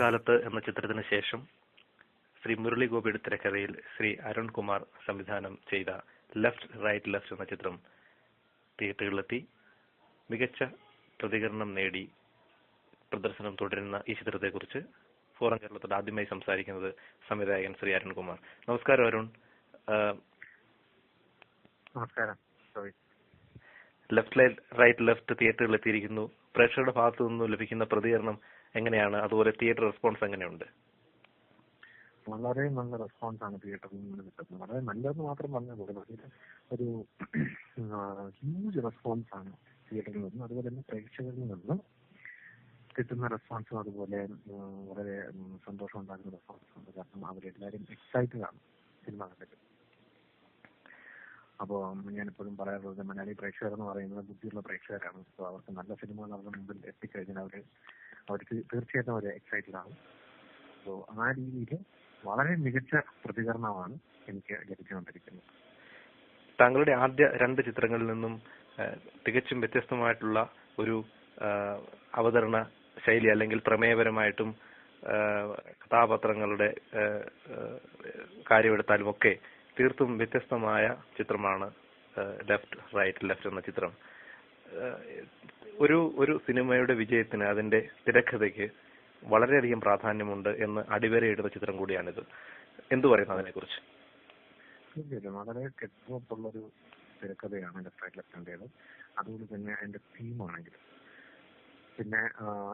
കാലത്ത് എന്ന ചിത്രത്തിന് ശേഷം ശ്രീ മുരളി ഗോപിയുടെ തിരക്കഥയിൽ ശ്രീ അരുൺകുമാർ സംവിധാനം ചെയ്ത ലെഫ്റ്റ് റൈറ്റ് ലെഫ്റ്റ് എന്ന ചിത്രം തിയേറ്ററുകളിലെത്തി. മികച്ച പ്രതികരണം നേടി പ്രദർശനം തുടരുന്ന ഈ ചിത്രത്തെക്കുറിച്ച് ഫോറം കേരളത്തോട് ആദ്യമായി സംസാരിക്കുന്നത് സംവിധായകൻ ശ്രീ അരുൺകുമാർ. നമസ്കാരം അരുൺ. നമസ്കാരം. സോറി ലെഫ്റ്റ് റൈറ്റ് ലെഫ്റ്റ് തിയേറ്ററുകളിൽ എത്തിയിരിക്കുന്നു പ്രേക്ഷകരുടെ ഭാഗത്തു നിന്നും ലഭിക്കുന്ന പ്രതികരണം എങ്ങനെയാണ്? അതുപോലെ തിയേറ്റർ റെസ്പോൺസ് എങ്ങനെയുണ്ട്? വളരെ നല്ല റെസ്പോൺസ് ആണ് തിയേറ്ററിൽ നിന്ന് കിട്ടുന്നത്. വളരെ നല്ലതെന്ന് മാത്രം പറഞ്ഞാൽ പോലെ ഒരു ഹ്യൂജ് റെസ്പോൺസ് ആണ് തിയേറ്ററിൽ നിന്ന്. അതുപോലെ തന്നെ പ്രേക്ഷകരിൽ നിന്നും കിട്ടുന്ന റെസ്പോൺസും അതുപോലെ വളരെ സന്തോഷം ഉണ്ടാകുന്ന റെസ്പോൺസ് ഉണ്ട് കാരണം അവരെല്ലാവരും എക്സൈറ്റഡ് ആണ് സിനിമ കണ്ടിട്ട്. അപ്പോൾ ഞാനെപ്പോഴും പറയാറുള്ളത് മലയാളി പ്രേക്ഷകർ എന്ന് പറയുന്നത് ബുദ്ധിയുള്ള പ്രേക്ഷകരാണ്. അപ്പോൾ അവർക്ക് നല്ല സിനിമകൾ അവരുടെ മുമ്പിൽ എത്തിക്കഴിഞ്ഞാൽ അവർ അവർക്ക് തീർച്ചയായിട്ടും അവർ എക്സൈറ്റഡ് ആണ് അപ്പോൾ ആ രീതിയിൽ വളരെ മികച്ച പ്രതികരണമാണ് എനിക്ക് ലഭിച്ചുകൊണ്ടിരിക്കുന്നത്. താങ്കളുടെ ആദ്യ രണ്ട് ചിത്രങ്ങളിൽ നിന്നും തികച്ചും വ്യത്യസ്തമായിട്ടുള്ള ഒരു അവതരണ ശൈലി അല്ലെങ്കിൽ പ്രമേയപരമായിട്ടും കഥാപാത്രങ്ങളുടെ കാര്യമെടുത്താലും ഒക്കെ തീർത്തും വ്യത്യസ്തമായ ചിത്രമാണ് ലെഫ്റ്റ് റൈറ്റ് ലെഫ്റ്റ് എന്ന ചിത്രം. ഒരു ഒരു സിനിമയുടെ വിജയത്തിന് അതിന്റെ തിരക്കഥയ്ക്ക് വളരെയധികം പ്രാധാന്യമുണ്ട് എന്ന് അടിവരയിടുന്ന ചിത്രം കൂടിയാണിത്. എന്തു പറയുന്നു അതിനെക്കുറിച്ച്? തീർച്ചയായിട്ടും. വളരെ കെട്ടുറപ്പുള്ളൊരു തിരക്കഥയാണ് ലെഫ്റ്റ് ലെഫ്റ്റിന്റെത് അതുപോലെ തന്നെ അതിന്റെ തീമാണെങ്കിൽ പിന്നെ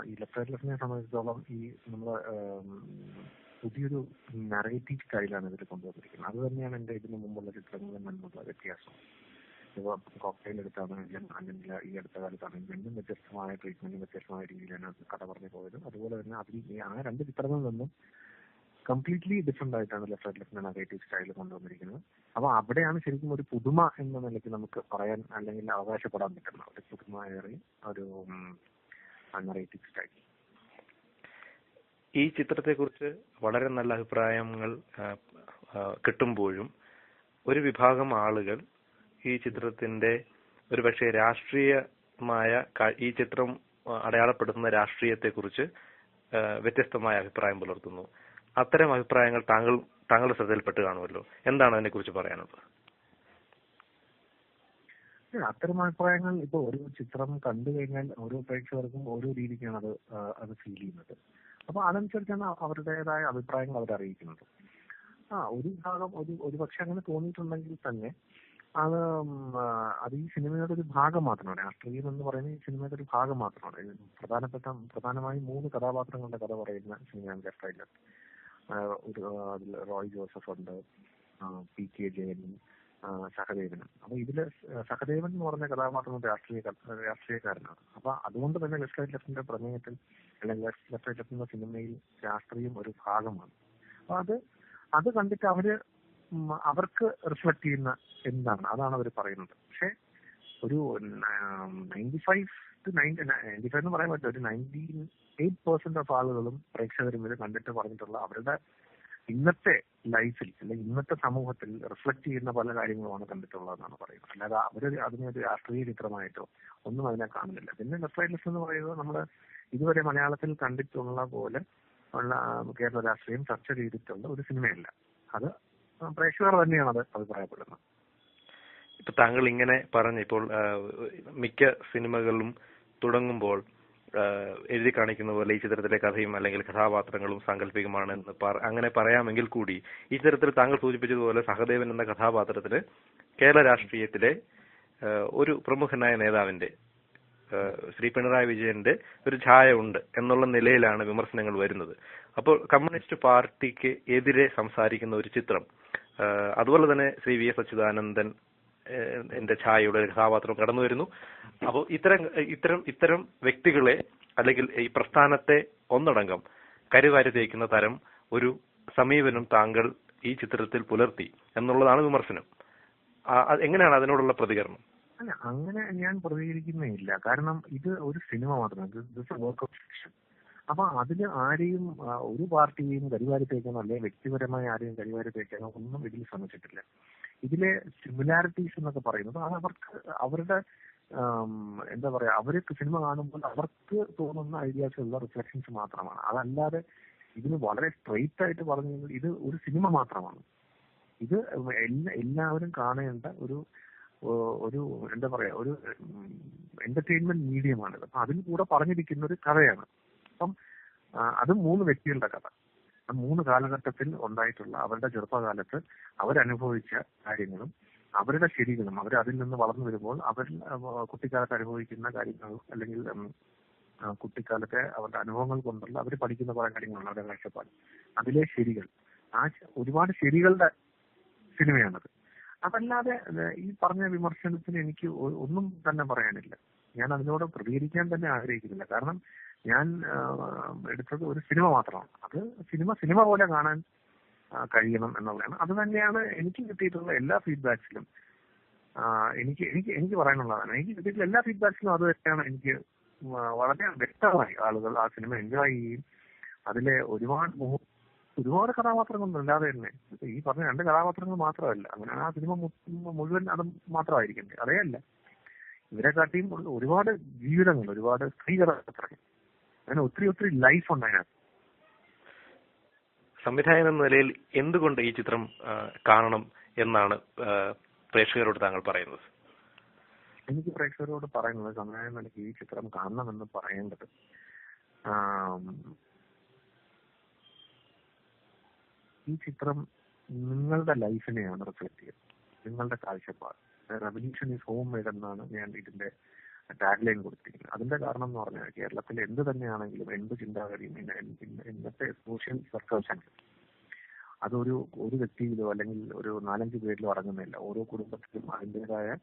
ഈ ലെഫ്റ്റ് ലെഫ്റ്റിനെ സംബന്ധിച്ചിടത്തോളം ഈ നമ്മൾ പുതിയൊരു നറേറ്റീവ് സ്റ്റൈലാണ് ഇതിൽ കൊണ്ടുവന്നിരിക്കുന്നത്. അത് തന്നെയാണ് എന്റെ ഇതിനു മുമ്പുള്ള ചിത്രങ്ങളിൽ നിന്നുള്ള വ്യത്യാസം. ഇപ്പൊ കോക്ടെയിൽ എടുത്താണെങ്കിലും അല്ലെങ്കിൽ ഈ അടുത്ത കാലത്താണെങ്കിലും രണ്ടും വ്യത്യസ്തമായ ട്രീറ്റ്മെന്റും വ്യത്യസ്തമായ രീതിയിലാണ് കഥ പറഞ്ഞു പോയത്. അതുപോലെ തന്നെ അതിൽ ആ രണ്ട് ചിത്രങ്ങളിൽ നിന്നും കംപ്ലീറ്റ്ലി ഡിഫറെന്റ് ആയിട്ടാണ് left right left negative style കൊണ്ടുവന്നിരിക്കുന്നത്. അപ്പൊ അവിടെയാണ് ശരിക്കും ഒരു പുതുമ എന്ന നിലയ്ക്ക് നമുക്ക് പറയാൻ അല്ലെങ്കിൽ അവകാശപ്പെടാൻ പറ്റുന്ന ഒരു പുതുമയേറിയ ഒരു നറേറ്റീവ് സ്റ്റൈൽ ഈ ചിത്രത്തെക്കുറിച്ച് വളരെ നല്ല അഭിപ്രായങ്ങൾ കിട്ടുമ്പോഴും ഒരു വിഭാഗം ആളുകൾ ഈ ചിത്രത്തിന്റെ ഒരുപക്ഷെ രാഷ്ട്രീയമായ ഈ ചിത്രം അടയാളപ്പെടുത്തുന്ന രാഷ്ട്രീയത്തെക്കുറിച്ച് കുറിച്ച് വ്യത്യസ്തമായ അഭിപ്രായം പുലർത്തുന്നു. അത്തരം അഭിപ്രായങ്ങൾ താങ്കൾ താങ്കളുടെ ശ്രദ്ധയിൽപ്പെട്ട് കാണുമല്ലോ. എന്താണ് അതിനെക്കുറിച്ച് പറയാനുള്ളത്? അത്തരം അഭിപ്രായങ്ങൾ ഇപ്പൊ ഒരു ചിത്രം കണ്ടു കഴിഞ്ഞാൽ ഓരോ പ്രേക്ഷകർക്കും ഓരോ രീതിക്കാണ് അത് അത് ഫീൽ ചെയ്യുന്നത്. അപ്പൊ അതനുസരിച്ചാണ് അവരുടേതായ അഭിപ്രായങ്ങൾ അവർ അറിയിക്കുന്നത് ആ ഒരു ഭാഗം ഒരു ഒരു പക്ഷെ അങ്ങനെ തോന്നിയിട്ടുണ്ടെങ്കിൽ തന്നെ അത് അത് ഈ സിനിമയുടെ ഒരു ഭാഗം മാത്രമാണ്. രാഷ്ട്രീയം എന്ന് പറയുന്നത് ഈ സിനിമയുടെ ഒരു ഭാഗം മാത്രമാണ്. പ്രധാനപ്പെട്ട പ്രധാനമായും മൂന്ന് കഥാപാത്രങ്ങളുടെ കഥ പറയുന്ന സിനിമയാണ് ലെഫ്റ്റ് ഒരു അതിൽ റോയ് ജോസഫ് ഉണ്ട് പി കെ ജയനും സഹദേവനും. അപ്പൊ ഇതിൽ സഹദേവൻ എന്ന് പറഞ്ഞ കഥാപാത്രം രാഷ്ട്രീയ രാഷ്ട്രീയക്കാരനാണ്. അപ്പൊ അതുകൊണ്ട് തന്നെ ലെഫ്റ്റ് ലെഫ്റ്റിന്റെ പ്രമേയത്തിൽ അല്ലെങ്കിൽ ലെഫ്റ്റ് റൈറ്റ് ലെഫ്റ്റ് സിനിമയിൽ രാഷ്ട്രീയം ഒരു ഭാഗമാണ്. അപ്പൊ അത് അത് കണ്ടിട്ട് അവർ അവർക്ക് റിഫ്ലക്ട് ചെയ്യുന്ന എന്താണ് അതാണ് അവർ പറയുന്നത്. പക്ഷെ ഒരു ninety five to ninety ninety five എന്ന് പറയാൻ പറ്റില്ല. ഒരു നയന്റി എയ്റ്റ് പെർസെന്റ് ഓഫ് ആളുകളും പ്രേക്ഷകരും ഇത് കണ്ടിട്ട് പറഞ്ഞിട്ടുള്ള അവരുടെ ഇന്നത്തെ ലൈഫിൽ അല്ലെങ്കിൽ ഇന്നത്തെ സമൂഹത്തിൽ റിഫ്ലക്ട് ചെയ്യുന്ന പല കാര്യങ്ങളുമാണ് കണ്ടിട്ടുള്ളതെന്നാണ് പറയുന്നത്. അല്ലാതെ അവർ അതിനെ ഒരു രാഷ്ട്രീയ ചിത്രമായിട്ടോ ഒന്നും അതിനെ കാണുന്നില്ല. പിന്നെ ലെഫ്റ്റ് എന്ന് പറയുന്നത് നമ്മൾ ഇതുവരെ മലയാളത്തിൽ കണ്ടിട്ടുള്ള പോലെ ഉള്ള കേരള രാഷ്ട്രീയം ചർച്ച ചെയ്തിട്ടുള്ള ഒരു സിനിമയല്ല. അത് പ്രേക്ഷകർ തന്നെയാണ് അത് അഭിപ്രായപ്പെടുന്നത്. ഇപ്പൊ താങ്കൾ ഇങ്ങനെ പറഞ്ഞു ഇപ്പോൾ മിക്ക സിനിമകളും തുടങ്ങുമ്പോൾ എഴുതി കാണിക്കുന്ന പോലെ ഈ ചിത്രത്തിലെ കഥയും അല്ലെങ്കിൽ കഥാപാത്രങ്ങളും സാങ്കല്പികമാണ് എന്ന് അങ്ങനെ പറയാമെങ്കിൽ കൂടി ഈ ചിത്രത്തിൽ താങ്കൾ സൂചിപ്പിച്ചതുപോലെ സഹദേവൻ എന്ന കഥാപാത്രത്തിന് കേരള രാഷ്ട്രീയത്തിലെ ഒരു പ്രമുഖനായ നേതാവിന്റെ ശ്രീ പിണറായി വിജയന്റെ ഒരു ഛായ ഉണ്ട് എന്നുള്ള നിലയിലാണ് വിമർശനങ്ങൾ വരുന്നത്. അപ്പോൾ കമ്മ്യൂണിസ്റ്റ് പാർട്ടിക്ക് എതിരെ സംസാരിക്കുന്ന ഒരു ചിത്രം അതുപോലെ തന്നെ ശ്രീ വി എസ് അച്യുതാനന്ദൻ എന്റെ ഛായയുടെ ഒരു കഥാപാത്രം കടന്നു വരുന്നു. അപ്പോൾ ഇത്തരം ഇത്തരം ഇത്തരം വ്യക്തികളെ അല്ലെങ്കിൽ ഈ പ്രസ്ഥാനത്തെ ഒന്നടങ്കം കരുവാരി തേക്കുന്ന തരം ഒരു സമീപനം താങ്കൾ ഈ ചിത്രത്തിൽ പുലർത്തി എന്നുള്ളതാണ് വിമർശനം. എങ്ങനെയാണ് അതിനോടുള്ള പ്രതികരണം? അല്ല അങ്ങനെ ഞാൻ പ്രതികരിക്കുന്നില്ല കാരണം ഇത് ഒരു സിനിമ മാത്രമാണ് വർക്ക് ഓഫ് ഫിക്ഷൻ അപ്പൊ അതിൽ ആരെയും ഒരു പാർട്ടിയെയും കരിവാരി തേക്കാനോ അല്ലെങ്കിൽ വ്യക്തിപരമായി ആരെയും കരിവാരി തേക്കാനോ ഒന്നും ഇതിൽ ശ്രമിച്ചിട്ടില്ല. ഇതിലെ സിമിലാരിറ്റീസ് എന്നൊക്കെ പറയുന്നത് അത് അവർക്ക് അവരുടെ എന്താ പറയാ അവർക്ക് സിനിമ കാണുമ്പോൾ അവർക്ക് തോന്നുന്ന ഐഡിയാസിലുള്ള റിഫ്ലക്ഷൻസ് മാത്രമാണ്. അതല്ലാതെ ഇതിന് വളരെ സ്ട്രെയിറ്റ് ആയിട്ട് പറഞ്ഞു കഴിഞ്ഞാൽ ഇത് ഒരു സിനിമ മാത്രമാണ്. ഇത് എല്ലാ എല്ലാവരും കാണേണ്ട ഒരു ഒരു എന്താ പറയാ ഒരു എന്റർടൈൻമെന്റ് മീഡിയമാണ് അപ്പൊ അതിൽ കൂടെ പറഞ്ഞിരിക്കുന്ന ഒരു കഥയാണ്. അപ്പം അത് മൂന്ന് വ്യക്തികളുടെ കഥ. മൂന്ന് കാലഘട്ടത്തിൽ ഉണ്ടായിട്ടുള്ള അവരുടെ ചെറുപ്പകാലത്ത് അവരനുഭവിച്ച കാര്യങ്ങളും അവരുടെ ശരികളും അവർ അതിൽ നിന്ന് വളർന്നു വരുമ്പോൾ അവർ കുട്ടിക്കാലത്ത് അനുഭവിക്കുന്ന കാര്യങ്ങളും അല്ലെങ്കിൽ കുട്ടിക്കാലത്തെ അവരുടെ അനുഭവങ്ങൾ കൊണ്ടുള്ള അവർ പഠിക്കുന്ന കുറെ കാര്യങ്ങളാണ് അവരുടെ കാഴ്ചപ്പാട്. അതിലെ ശരികൾ. ആ ഒരുപാട് ശരികളുടെ സിനിമയാണത്. അതല്ലാതെ ഈ പറഞ്ഞ വിമർശനത്തിന് എനിക്ക് ഒന്നും തന്നെ പറയാനില്ല. ഞാൻ അതിനോട് പ്രതികരിക്കാൻ തന്നെ ആഗ്രഹിക്കുന്നില്ല. കാരണം ഞാൻ എടുത്തത് ഒരു സിനിമ മാത്രമാണ്. അത് സിനിമ സിനിമ പോലെ കാണാൻ കഴിയണം എന്നുള്ളതാണ്. അത് തന്നെയാണ് എനിക്ക് കിട്ടിയിട്ടുള്ള എല്ലാ ഫീഡ്ബാക്സിലും. എനിക്ക് എനിക്ക് എനിക്ക് പറയാനുള്ളതാണ്. എനിക്ക് കിട്ടിയിട്ടുള്ള എല്ലാ ഫീഡ്ബാക്സിലും അത് തന്നെയാണ് എനിക്ക് വളരെ വ്യക്തമായി ആളുകൾ ആ സിനിമ എൻജോയ് ചെയ്യുകയും അതിലെ ഒരുപാട് ഒരുപാട് കഥാപാത്രങ്ങളുണ്ട് അല്ലാതെ തന്നെ. ഈ പറഞ്ഞ രണ്ട് കഥാപാത്രങ്ങൾ മാത്രമല്ല. അങ്ങനെ ആ സിനിമ മുഴുവൻ അത് മാത്രമായിരിക്കണ്ടേ അതേ അല്ല. ഇവരെ കാട്ടിയും ഉള്ള ഒരുപാട് ജീവിതങ്ങൾ ഒരുപാട് സ്ത്രീകൾ അങ്ങനെ ഒത്തിരി ഒത്തിരി ലൈഫ് ഉണ്ട് അതിനകത്ത്. സംവിധായകൻ എന്ന നിലയിൽ എന്തുകൊണ്ട് ഈ ചിത്രം കാണണം എന്നാണ് പ്രേക്ഷകരോട് താങ്കൾ പറയുന്നത്? എനിക്ക് പ്രേക്ഷകരോട് പറയുന്നത് സംവിധായകൻ നിലയ്ക്ക് ഈ ചിത്രം കാണണം എന്ന് പറയേണ്ടത് ഈ ചിത്രം നിങ്ങളുടെ ലൈഫിനെയാണ് റിഫ്ലക്ട് ചെയ്യുന്നത്. നിങ്ങളുടെ കാഴ്ചപ്പാട്. റെവല്യൂഷൻ ഈസ് ഹോം മെയ്ഡ് എന്നാണ് ഞാൻ ഇതിന്റെ ടാഗ് ലൈൻ കൊടുത്തിരിക്കുന്നത്. അതിന്റെ കാരണം എന്ന് പറഞ്ഞാൽ കേരളത്തിൽ എന്ത് തന്നെയാണെങ്കിലും എന്ത് ചിന്താഗതിയും ഇന്ന- ഇന്ന- ഇന്നത്തെ സോഷ്യൽ സർക്കാർ അതൊരു ഒരു വ്യക്തിയിലോ അല്ലെങ്കിൽ ഒരു നാലഞ്ച് പേരിലോ അടങ്ങുന്നില്ല. ഓരോ കുടുംബത്തിലും അതിന്റെതായ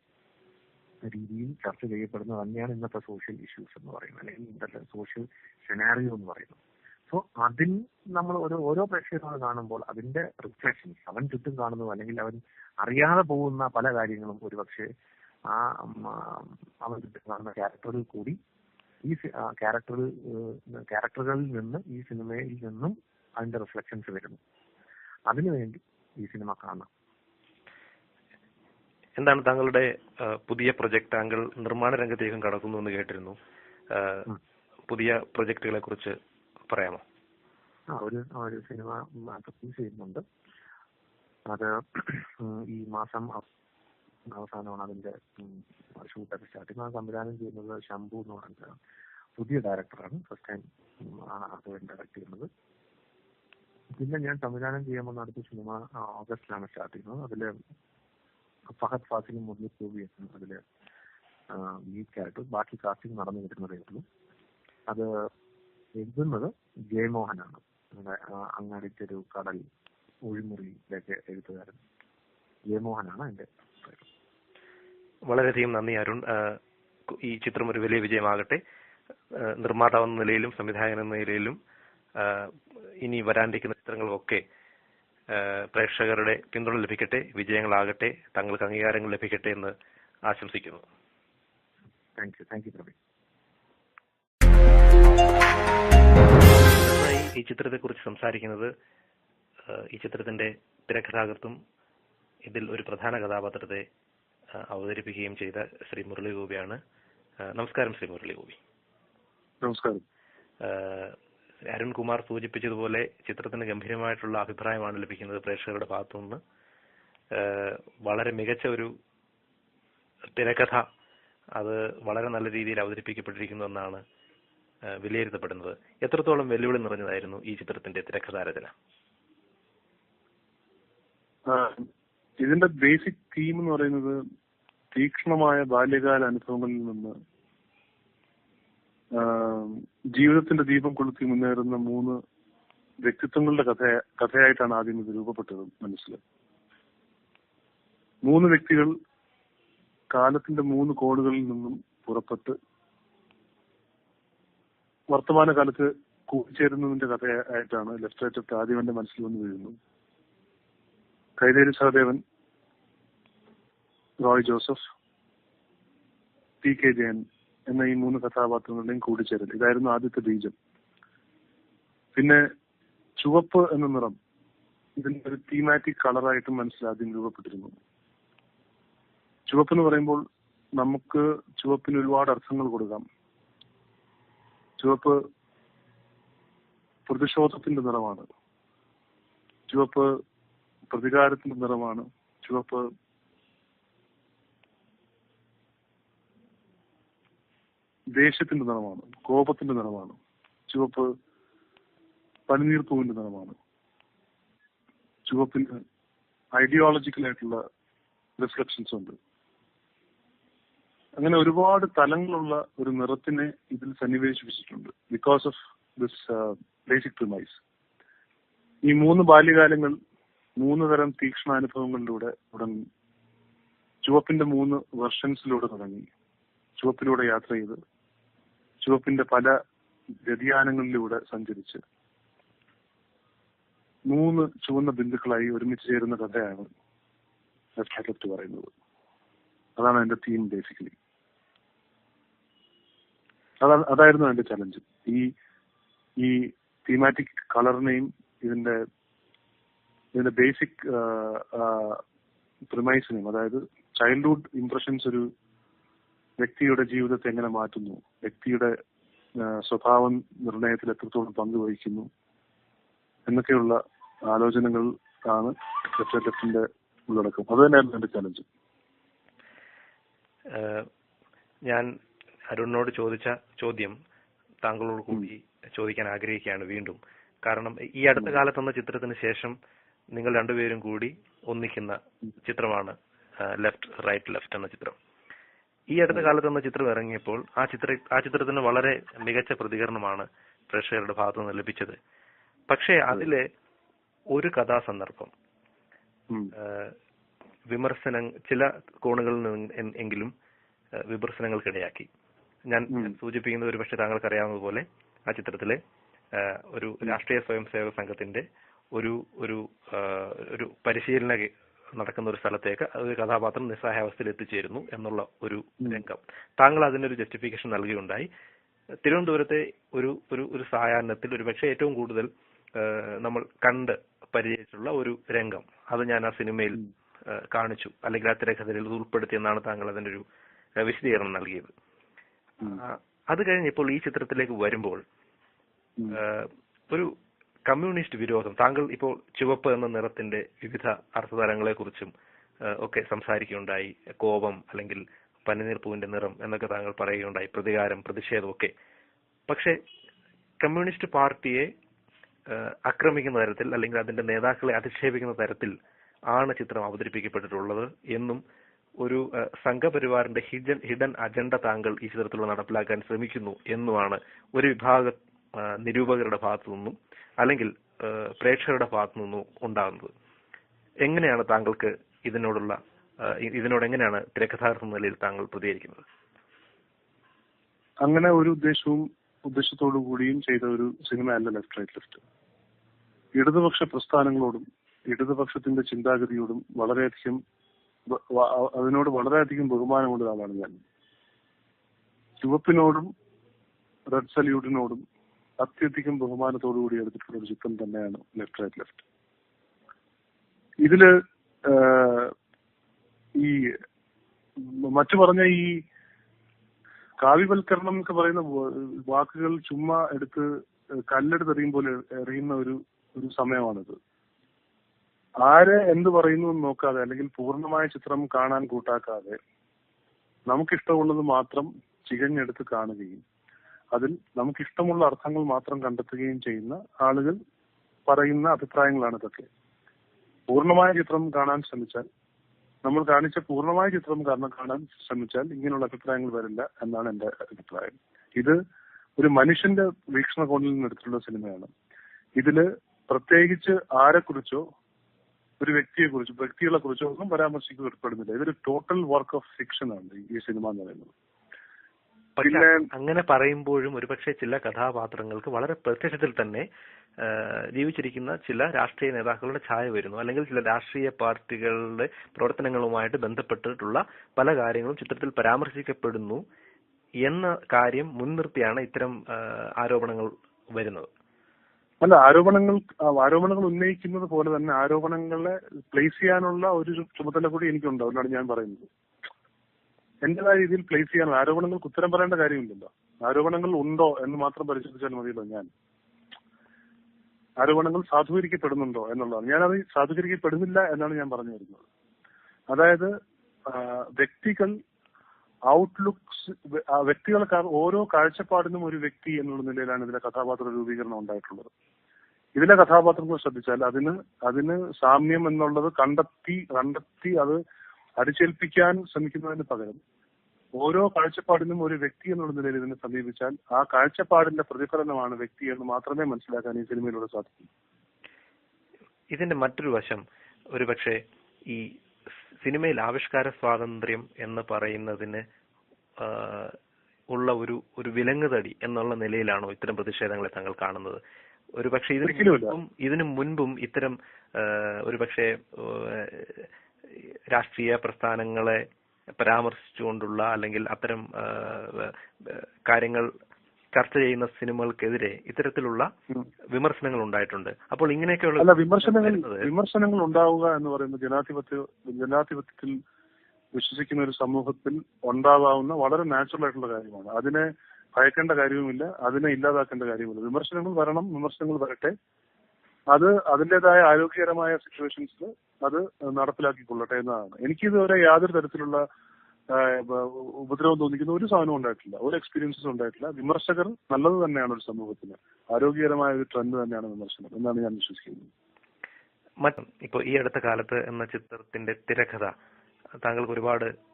രീതിയിൽ ചർച്ച ചെയ്യപ്പെടുന്ന തന്നെയാണ് ഇന്നത്തെ സോഷ്യൽ ഇഷ്യൂസ് എന്ന് പറയുന്നത്. അല്ലെങ്കിൽ ഇന്നത്തെ സോഷ്യൽ സെനാറിയോ എന്ന് പറയുന്നത്. സോ അതിൽ നമ്മൾ ഓരോ ഓരോ പ്രേക്ഷകരോട് കാണുമ്പോൾ അതിന്റെ റിഫ്ലക്ഷൻസ് അവൻ ചുറ്റും കാണുന്നു അല്ലെങ്കിൽ അവൻ അറിയാതെ പോകുന്ന പല കാര്യങ്ങളും ഒരുപക്ഷെ ആ, അവൻ ചുറ്റും കാണുന്ന ക്യാരക്ടറിൽ കൂടി ഈ ക്യാരക്ടറിൽ ക്യാരക്ടറുകളിൽ നിന്ന് ഈ സിനിമയിൽ നിന്നും അതിന്റെ റിഫ്ലക്ഷൻസ് വരുന്നു. അതിനുവേണ്ടി ഈ സിനിമ കാണാം എന്താണ് താങ്കളുടെ പുതിയ പ്രൊജക്ട്? താങ്കൾ നിർമ്മാണ രംഗത്തേക്കും കടക്കുന്നു എന്ന് കേട്ടിരുന്നു പുതിയ പ്രൊജക്ടുകളെ കുറിച്ച് പറയാമോ? ആ ഒരു ഒരു സിനിമ പ്രൊഡ്യൂസ് ചെയ്യുന്നുണ്ട്. അത് ഈ മാസം അവ- അവസാനമാണ് അതിന്റെ ഷൂട്ടൊക്കെ സ്റ്റാർട്ട് ചെയ്യുന്നത്. സംവിധാനം ചെയ്യുന്നത് ശംഭു എന്ന് പറയുന്നത് പുതിയ ഡയറക്ടറാണ്. ഫസ്റ്റ് ടൈം അത് ഡയറക്ട് ചെയ്യുന്നത്. പിന്നെ ഞാൻ സംവിധാനം ചെയ്യാമെന്ന അടുത്ത സിനിമ ഓഗസ്റ്റിലാണ് സ്റ്റാർട്ട് ചെയ്യുന്നത്. അതിൽ ഫഹദ് ഫാസിലും മുരളി ഗോപിയാണ് അതിൽ ലീഡ് ക്യാരക്ടർ ബാക്കി കാസ്റ്റിംഗ് നടന്നു വരുന്നതേ ഉള്ളൂ. അത് എഴുതുന്നത് ജയമോഹനാണ്. നമ്മുടെ അങ്ങാടിക്കൊരു കടൽ ഒഴിമുറിയിലേക്ക് എഴുത്തുകാരൻ ജയമോഹനാണ് എന്റെ വളരെയധികം നന്ദി അരുൺ. ഈ ചിത്രം ഒരു വലിയ വിജയമാകട്ടെ. നിർമ്മാതാവ് എന്ന നിലയിലും സംവിധായകൻ എന്ന നിലയിലും ഇനി വരാനിരിക്കുന്ന ചിത്രങ്ങളൊക്കെ പ്രേക്ഷകരുടെ പിന്തുണ ലഭിക്കട്ടെ വിജയങ്ങളാകട്ടെ തങ്ങൾക്ക് അംഗീകാരങ്ങൾ ലഭിക്കട്ടെ എന്ന് ആശംസിക്കുന്നു. താങ്ക് യു താങ്ക് യു ഈ ചിത്രത്തെക്കുറിച്ച് സംസാരിക്കുന്നത് ഈ ചിത്രത്തിന്റെ തിരക്കഥാകൃത്തും ഇതിൽ ഒരു പ്രധാന കഥാപാത്രത്തെ അവതരിപ്പിക്കുകയും ചെയ്ത ശ്രീ മുരളി ഗോപിയാണ് നമസ്കാരം ശ്രീ മുരളി ഗോപി നമസ്കാരം അരുൺകുമാർ സൂചിപ്പിച്ചതുപോലെ ചിത്രത്തിന് ഗംഭീരമായിട്ടുള്ള അഭിപ്രായമാണ് ലഭിക്കുന്നത് പ്രേക്ഷകരുടെ ഭാഗത്തുനിന്ന്. നിന്ന് വളരെ മികച്ച ഒരു തിരക്കഥ അത് വളരെ നല്ല രീതിയിൽ അവതരിപ്പിക്കപ്പെട്ടിരിക്കുന്നു എന്നാണ് വിലയിരുത്തപ്പെടുന്നത്. എത്രത്തോളം വെല്ലുവിളി നിറഞ്ഞതായിരുന്നു ഈ ചിത്രത്തിന്റെ തിരക്കഥാരചന? ഇതിന്റെ ബേസിക് തീം എന്ന് പറയുന്നത് തീക്ഷ്ണമായ ബാല്യകാല അനുഭവങ്ങളിൽ നിന്ന് ജീവിതത്തിന്റെ ദീപം കൊളുത്തി മുന്നേറുന്ന മൂന്ന് വ്യക്തിത്വങ്ങളുടെ കഥ കഥയായിട്ടാണ് ആദ്യം ഇത് രൂപപ്പെട്ടത് മനസ്സിൽ. മൂന്ന് വ്യക്തികൾ കാലത്തിന്റെ മൂന്ന് കോണുകളിൽ നിന്നും പുറപ്പെട്ട് വർത്തമാനകാലത്ത് കൂടിച്ചേരുന്നതിന്റെ കഥയായിട്ടാണ് ലെഫ്റ്റ് റൈറ്റ് ഓഫ് ആദ്യം എന്റെ മനസ്സിൽ വന്നു വീഴുന്നു കൈതേരി സഹദേവൻ റോയ് ജോസഫ് പി കെ ജയൻ എന്ന ഈ മൂന്ന് കഥാപാത്രങ്ങളുടെയും കൂടിച്ചേരൽ. ഇതായിരുന്നു ആദ്യത്തെ ബീജം. പിന്നെ ചുവപ്പ് എന്ന നിറം ഇതിന്റെ ഒരു തീമാറ്റിക് കളറായിട്ടും മനസ്സിൽ ആദ്യം രൂപപ്പെട്ടിരുന്നു. ചുവപ്പ് എന്ന് പറയുമ്പോൾ നമുക്ക് ചുവപ്പിന് ഒരുപാട് അർത്ഥങ്ങൾ കൊടുക്കാം. ചുവപ്പ് പ്രതിഷോധത്തിന്റെ നിറമാണ്. ചുവപ്പ് പ്രതികാരത്തിന്റെ നിറമാണ്. ചുവപ്പ് ദേഷ്യത്തിന്റെ നിറമാണ്. കോപത്തിന്റെ നിറമാണ്. ചുവപ്പ് പനിനീർ പൂവിന്റെ നിറമാണ്. ചുവപ്പിന് ഐഡിയോളജിക്കൽ ആയിട്ടുള്ള റിഫ്ലക്ഷൻസ് ഉണ്ട്. അങ്ങനെ ഒരുപാട് തലങ്ങളുള്ള ഒരു നിറത്തിനെ ഇതിൽ സന്നിവേശിപ്പിച്ചിട്ടുണ്ട് because of this basic premise ഈ മൂന്ന് ബാല്യകാലങ്ങൾ മൂന്ന് തരം തീക്ഷ്ണാനുഭവങ്ങളിലൂടെ തുടങ്ങി. ചുവപ്പിന്റെ മൂന്ന് വെർഷൻസിലൂടെ തുടങ്ങി. ചുവപ്പിലൂടെ യാത്ര ചെയ്ത് ചുവപ്പിന്റെ പല വ്യതിയാനങ്ങളിലൂടെ സഞ്ചരിച്ച് മൂന്ന് ചുവന്ന ബിന്ദുക്കളായി ഒരുമിച്ച് ചേരുന്ന കഥയാണ് പറയുന്നത്. അതാണ് എന്റെ തീം ബേസിക്കലി അതായിരുന്നു എന്റെ ചലഞ്ച് ഈ ഈ തീമാറ്റിക് കളറിനെയും ഇതിന്റെ ഇതിന്റെ ബേസിക് പ്രിമൈസിനെയും അതായത് ചൈൽഡ്ഹുഡ് ഇംപ്രഷൻസ് ഒരു വ്യക്തിയുടെ ജീവിതത്തെ എങ്ങനെ മാറ്റുന്നു വ്യക്തിയുടെ സ്വഭാവം നിർണയത്തിൽ എത്രത്തോളം പങ്കുവഹിക്കുന്നു എന്നൊക്കെയുള്ള ആലോചനകൾ ആണ് ലെഫ്റ്റ് ഉള്ളടക്കം. അത് തന്നെയായിരുന്നു എന്റെ ചലഞ്ച് ഞാൻ അരുണിനോട് ചോദിച്ച ചോദ്യം താങ്കളോട് കൂടി ചോദിക്കാൻ ആഗ്രഹിക്കുകയാണ് വീണ്ടും. കാരണം ഈ അടുത്ത കാലത്ത് എന്ന ചിത്രത്തിന് ശേഷം നിങ്ങൾ രണ്ടുപേരും കൂടി ഒന്നിക്കുന്ന ചിത്രമാണ് ലെഫ്റ്റ് റൈറ്റ് ലെഫ്റ്റ് എന്ന ചിത്രം. ഈ അടുത്ത കാലത്ത് എന്ന ചിത്രം ഇറങ്ങിയപ്പോൾ ആ ചിത്ര ആ ചിത്രത്തിന് വളരെ മികച്ച പ്രതികരണമാണ് പ്രേക്ഷകരുടെ ഭാഗത്തു നിന്ന് ലഭിച്ചത്. പക്ഷേ അതിലെ ഒരു കഥാസന്ദർഭം വിമർശനം ചില കോണുകളിൽ നിന്ന് എങ്കിലും വിമർശനങ്ങൾക്കിടയാക്കി. ഞാൻ. സൂചിപ്പിക്കുന്നത് ഒരു പക്ഷേ താങ്കൾക്ക് അറിയാവുന്നതുപോലെ ആ ചിത്രത്തിലെ ഒരു രാഷ്ട്രീയ സ്വയം സേവക സംഘത്തിന്റെ ഒരു ഒരു ഒരു പരിശീലന നടക്കുന്ന ഒരു സ്ഥലത്തേക്ക് ഒരു കഥാപാത്രം നിസ്സഹായാവസ്ഥയിൽ എത്തിച്ചേരുന്നു എന്നുള്ള ഒരു രംഗം. താങ്കൾ അതിനൊരു ജസ്റ്റിഫിക്കേഷൻ നൽകുകയുണ്ടായി തിരുവനന്തപുരത്തെ ഒരു ഒരു ഒരു സായാഹ്നത്തിൽ ഒരു പക്ഷേ ഏറ്റവും കൂടുതൽ നമ്മൾ കണ്ട് പരിചയിച്ചിട്ടുള്ള ഒരു രംഗം. അത് ഞാൻ ആ സിനിമയിൽ കാണിച്ചു. അല്ലെങ്കിൽ ആ തിരക്കഥയിൽ ഉൾപ്പെടുത്തി എന്നാണ് താങ്കൾ അതിന്റെ ഒരു വിശദീകരണം നൽകിയത്. അത് കഴിഞ്ഞ് ഇപ്പോൾ ഈ ചിത്രത്തിലേക്ക് വരുമ്പോൾ ഒരു കമ്മ്യൂണിസ്റ്റ് വിരോധം താങ്കൾ ഇപ്പോൾ ചുവപ്പ് എന്ന നിറത്തിന്റെ വിവിധ അർത്ഥതലങ്ങളെ കുറിച്ചും ഒക്കെ സംസാരിക്കുകയുണ്ടായി. കോപം അല്ലെങ്കിൽ പനിനീർപ്പൂവിന്റെ നിറം എന്നൊക്കെ താങ്കൾ പറയുകയുണ്ടായി. പ്രതികാരം പ്രതിഷേധം ഒക്കെ പക്ഷേ കമ്മ്യൂണിസ്റ്റ് പാർട്ടിയെ ആക്രമിക്കുന്ന തരത്തിൽ അല്ലെങ്കിൽ അതിന്റെ നേതാക്കളെ അധിക്ഷേപിക്കുന്ന തരത്തിൽ ആണ് ചിത്രം അവതരിപ്പിക്കപ്പെട്ടിട്ടുള്ളത് എന്നും ഒരു സംഘപരിവാറിന്റെ ഹിഡൻ ഹിഡൻ അജണ്ട താങ്കൾ ഈ ചിത്രത്തിലൂടെ നടപ്പിലാക്കാൻ ശ്രമിക്കുന്നു എന്നുമാണ് ഒരു വിഭാഗ നിരൂപകരുടെ ഭാഗത്തു നിന്നും അല്ലെങ്കിൽ പ്രേക്ഷകരുടെ ഭാഗത്തു നിന്നും ഉണ്ടാകുന്നത്. എങ്ങനെയാണ് താങ്കൾക്ക് ഇതിനോടുള്ള ഇതിനോട് എങ്ങനെയാണ് തിരക്കഥാകൃത്ത് നിലയിൽ താങ്കൾ പ്രതികരിക്കുന്നത്? അങ്ങനെ ഒരു ഉദ്ദേശവും ഉദ്ദേശത്തോടു കൂടിയും ചെയ്ത ഒരു സിനിമ അല്ല ലെഫ്റ്റ് റൈറ്റ് ലെഫ്റ്റ്. ഇടതുപക്ഷ പ്രസ്ഥാനങ്ങളോടും ഇടതുപക്ഷത്തിന്റെ ചിന്താഗതിയോടും വളരെയധികം അതിനോട് വളരെയധികം ബഹുമാനമുള്ള ഒരാളാണ് ഞാൻ. ചുവപ്പിനോടും റെഡ് സല്യൂട്ടിനോടും അത്യധികം ബഹുമാനത്തോടു കൂടി എടുത്തിട്ടുള്ള ഒരു ചിത്രം തന്നെയാണ് ലെഫ്റ്റ് റൈറ്റ് ലെഫ്റ്റ് ഇതിൽ ഈ മറ്റു പറഞ്ഞ ഈ കാവ്യവൽക്കരണം എന്നൊക്കെ പറയുന്ന വാക്കുകൾ ചുമ്മാ എടുത്ത് കല്ലെടുത്തെറിയും പോലെ എറിയുന്ന ഒരു ഒരു സമയമാണിത്. ആര് എന്ത് പറയുന്നു എന്ന് നോക്കാതെ അല്ലെങ്കിൽ പൂർണമായ ചിത്രം കാണാൻ കൂട്ടാക്കാതെ നമുക്കിഷ്ടമുള്ളത് മാത്രം ചികഞ്ഞെടുത്ത് കാണുകയും അതിൽ നമുക്കിഷ്ടമുള്ള അർത്ഥങ്ങൾ മാത്രം കണ്ടെത്തുകയും ചെയ്യുന്ന ആളുകൾ പറയുന്ന അഭിപ്രായങ്ങളാണ് ഇതൊക്കെ. പൂർണമായ ചിത്രം കാണാൻ ശ്രമിച്ചാൽ നമ്മൾ കാണിച്ച പൂർണമായ ചിത്രം കാരണം കാണാൻ ശ്രമിച്ചാൽ ഇങ്ങനെയുള്ള അഭിപ്രായങ്ങൾ വരില്ല എന്നാണ് എന്റെ അഭിപ്രായം. ഇത് ഒരു മനുഷ്യന്റെ വീക്ഷണകോണിൽ നിന്ന് എടുത്തിട്ടുള്ള സിനിമയാണ്. ഇതിൽ പ്രത്യേകിച്ച് ആരെക്കുറിച്ചോ ഒരു വ്യക്തിയെ കുറിച്ചോ വ്യക്തികളെ കുറിച്ചോ ഒന്നും പരാമർശിക്കപ്പെടുന്നില്ല ഇതൊരു ടോട്ടൽ വർക്ക് ഓഫ് ഫിക്ഷൻ ആണ് ഈ സിനിമ എന്ന് പറയുന്നത്. പക്ഷെ പിന്നെ അങ്ങനെ പറയുമ്പോഴും ഒരുപക്ഷെ ചില കഥാപാത്രങ്ങൾക്ക് വളരെ പ്രത്യക്ഷത്തിൽ തന്നെ ജീവിച്ചിരിക്കുന്ന ചില രാഷ്ട്രീയ നേതാക്കളുടെ ഛായ വരുന്നു. അല്ലെങ്കിൽ ചില രാഷ്ട്രീയ പാർട്ടികളുടെ പ്രവർത്തനങ്ങളുമായിട്ട് ബന്ധപ്പെട്ടിട്ടുള്ള പല കാര്യങ്ങളും ചിത്രത്തിൽ പരാമർശിക്കപ്പെടുന്നു എന്ന കാര്യം മുൻനിർത്തിയാണ് ഇത്തരം ആരോപണങ്ങൾ വരുന്നത്. അല്ല ആരോപണങ്ങൾ ആരോപണങ്ങൾ ഉന്നയിക്കുന്നത് പോലെ തന്നെ ആരോപണങ്ങളെ പ്ലേസ് ചെയ്യാനുള്ള ഒരു ചുമതല കൂടി എനിക്കുണ്ട് അതുകൊണ്ടാണ് ഞാൻ പറയുന്നത്. എന്റേതായ രീതിയിൽ പ്ലേസ് ചെയ്യാൻ ആരോപണങ്ങൾക്ക് ഉത്തരം പറയേണ്ട കാര്യമില്ലല്ലോ. ആരോപണങ്ങൾ ഉണ്ടോ എന്ന് മാത്രം പരിശോധിച്ചാൽ മതിയല്ലോ ഞാൻ. ആരോപണങ്ങൾ സാധൂകരിക്കപ്പെടുന്നുണ്ടോ എന്നുള്ളതാണ്. ഞാനത് സാധൂകരിക്കപ്പെടുന്നില്ല എന്നാണ് ഞാൻ പറഞ്ഞു വരുന്നത്. അതായത് വ്യക്തികൾ ഔട്ട്ലുക്സ് വ്യക്തികൾക്ക് ഓരോ കാഴ്ചപ്പാടിനും ഒരു വ്യക്തി എന്നുള്ള നിലയിലാണ് ഇതിലെ കഥാപാത്ര രൂപീകരണം ഉണ്ടായിട്ടുള്ളത്. ഇതിലെ കഥാപാത്രങ്ങൾ ശ്രദ്ധിച്ചാൽ അതിന് അതിന് സാമ്യം എന്നുള്ളത് കണ്ടെത്തി കണ്ടെത്തി അത് അടിച്ചേൽപ്പിക്കാൻ ശ്രമിക്കുന്നതിന് പകരം ഓരോ കാഴ്ചപ്പാടിനും ഒരു വ്യക്തി എന്നുള്ള നിലയിൽ ഇതിനെ സമീപിച്ചാൽ ആ കാഴ്ചപ്പാടിന്റെ പ്രതിഫലനമാണ് വ്യക്തി എന്ന് മാത്രമേ മനസ്സിലാക്കാൻ ഈ സിനിമയിലൂടെ സാധിക്കൂ. ഇതിന്റെ മറ്റൊരു വശം ഒരുപക്ഷെ ഈ സിനിമയിൽ ആവിഷ്കാര സ്വാതന്ത്ര്യം എന്ന് പറയുന്നതിന് ഉള്ള ഒരു ഒരു വിലങ്ങുതടി എന്നുള്ള നിലയിലാണോ ഇത്തരം പ്രതിഷേധങ്ങളെ താങ്കൾ കാണുന്നത് ഒരുപക്ഷെ ഇതിന് ഒരിക്കലുമില്ല. മുൻപും ഇതിനു മുൻപും ഇത്തരം ഒരു പക്ഷേ രാഷ്ട്രീയ പ്രസ്ഥാനങ്ങളെ പരാമർശിച്ചുകൊണ്ടുള്ള അല്ലെങ്കിൽ അത്തരം കാര്യങ്ങൾ ചർച്ച ചെയ്യുന്ന സിനിമകൾക്കെതിരെ ഇത്തരത്തിലുള്ള വിമർശനങ്ങൾ ഉണ്ടായിട്ടുണ്ട് അപ്പോൾ ഇങ്ങനെയൊക്കെയുള്ള വിമർശനങ്ങൾ വിമർശനങ്ങൾ ഉണ്ടാവുക എന്ന് പറയുന്നത് ജനാധിപത്യ ജനാധിപത്യത്തിൽ വിശ്വസിക്കുന്ന ഒരു സമൂഹത്തിൽ ഉണ്ടാവാവുന്ന വളരെ നാച്ചുറൽ ആയിട്ടുള്ള കാര്യമാണ്. അതിനെ ഭയക്കേണ്ട കാര്യവുമില്ല അതിനെ ഇല്ലാതാക്കേണ്ട കാര്യവുമില്ല. വിമർശനങ്ങൾ വരണം വിമർശനങ്ങൾ വരട്ടെ. അത് അതിന്റേതായ ആരോഗ്യകരമായ സിറ്റുവേഷൻസിൽ അത് നടപ്പിലാക്കിക്കൊള്ളട്ടെ എന്നതാണ്. എനിക്കിതുവരെ യാതൊരു തരത്തിലുള്ള ഉപദ്രവം തോന്നിക്കുന്ന ഒരു സാധനവും ഉണ്ടായിട്ടില്ല. ഒരു എക്സ്പീരിയൻസും ഉണ്ടായിട്ടില്ല. വിമർശകർ നല്ലത് തന്നെയാണ് ഒരു സമൂഹത്തിന് ആരോഗ്യകരമായ ഒരു ട്രെൻഡ് തന്നെയാണ് വിമർശനം എന്നാണ് ഞാൻ വിശ്വസിക്കുന്നത്. മറ്റും ഇപ്പൊ ഈ അടുത്ത കാലത്ത് എന്ന ചിത്രത്തിന്റെ തിരക്കഥ താങ്കൾക്ക് ഒരുപാട്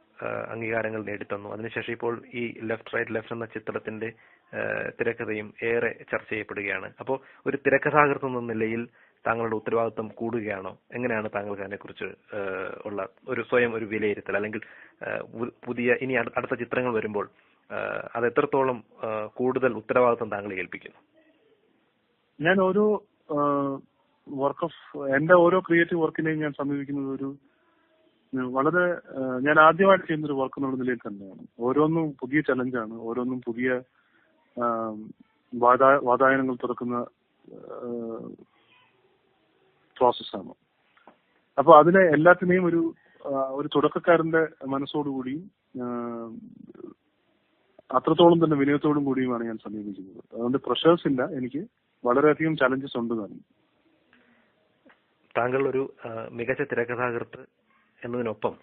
അംഗീകാരങ്ങൾ നേടിത്തന്നു. അതിനുശേഷം ഇപ്പോൾ ഈ ലെഫ്റ്റ് റൈറ്റ് ലെഫ്റ്റ് എന്ന ചിത്രത്തിന്റെ തിരക്കഥയും ഏറെ ചർച്ച ചെയ്യപ്പെടുകയാണ്. അപ്പോൾ ഒരു തിരക്കഥാകൃത്ത് എന്ന നിലയിൽ താങ്കളുടെ ഉത്തരവാദിത്വം കൂടുകയാണോ? എങ്ങനെയാണ് താങ്കൾക്ക് അതിനെക്കുറിച്ച് ഉള്ള ഒരു സ്വയം ഒരു വിലയിരുത്തൽ? അല്ലെങ്കിൽ പുതിയ ഇനി അടുത്ത ചിത്രങ്ങൾ വരുമ്പോൾ അത് എത്രത്തോളം കൂടുതൽ ഉത്തരവാദിത്വം താങ്കളെ ഏൽപ്പിക്കുന്നു? ഞാൻ ഓരോ വർക്ക് ഓഫ് എന്റെ ഓരോ ക്രിയേറ്റീവ് വർക്കിനെയും ഞാൻ സമീപിക്കുന്നത് ഒരു വളരെ ഞാൻ ആദ്യമായിട്ട് ചെയ്യുന്ന ഒരു വർക്ക് എന്നുള്ള നിലയിൽ തന്നെയാണ്. ഓരോന്നും പുതിയ ചലഞ്ചാണ് ഓരോന്നും പുതിയ വാതായനങ്ങൾ തുറക്കുന്ന പ്രോസസ്സാണ്. അപ്പോൾ അതിനെ എല്ലാത്തിനെയും ഒരു ഒരു തുടക്കക്കാരന്റെ മനസ്സോടുകൂടിയും അത്രത്തോളം തന്നെ വിനയത്തോടും കൂടിയുമാണ് ഞാൻ സമീപിക്കുന്നത്. അതുകൊണ്ട് പ്രഷേഴ്സ് ഇല്ല. എനിക്ക് വളരെയധികം ചലഞ്ചസ് ഉണ്ട് താനും. താങ്കൾ ഒരു മികച്ച തിരക്കഥാകൃത്ത് എന്നതിനൊപ്പം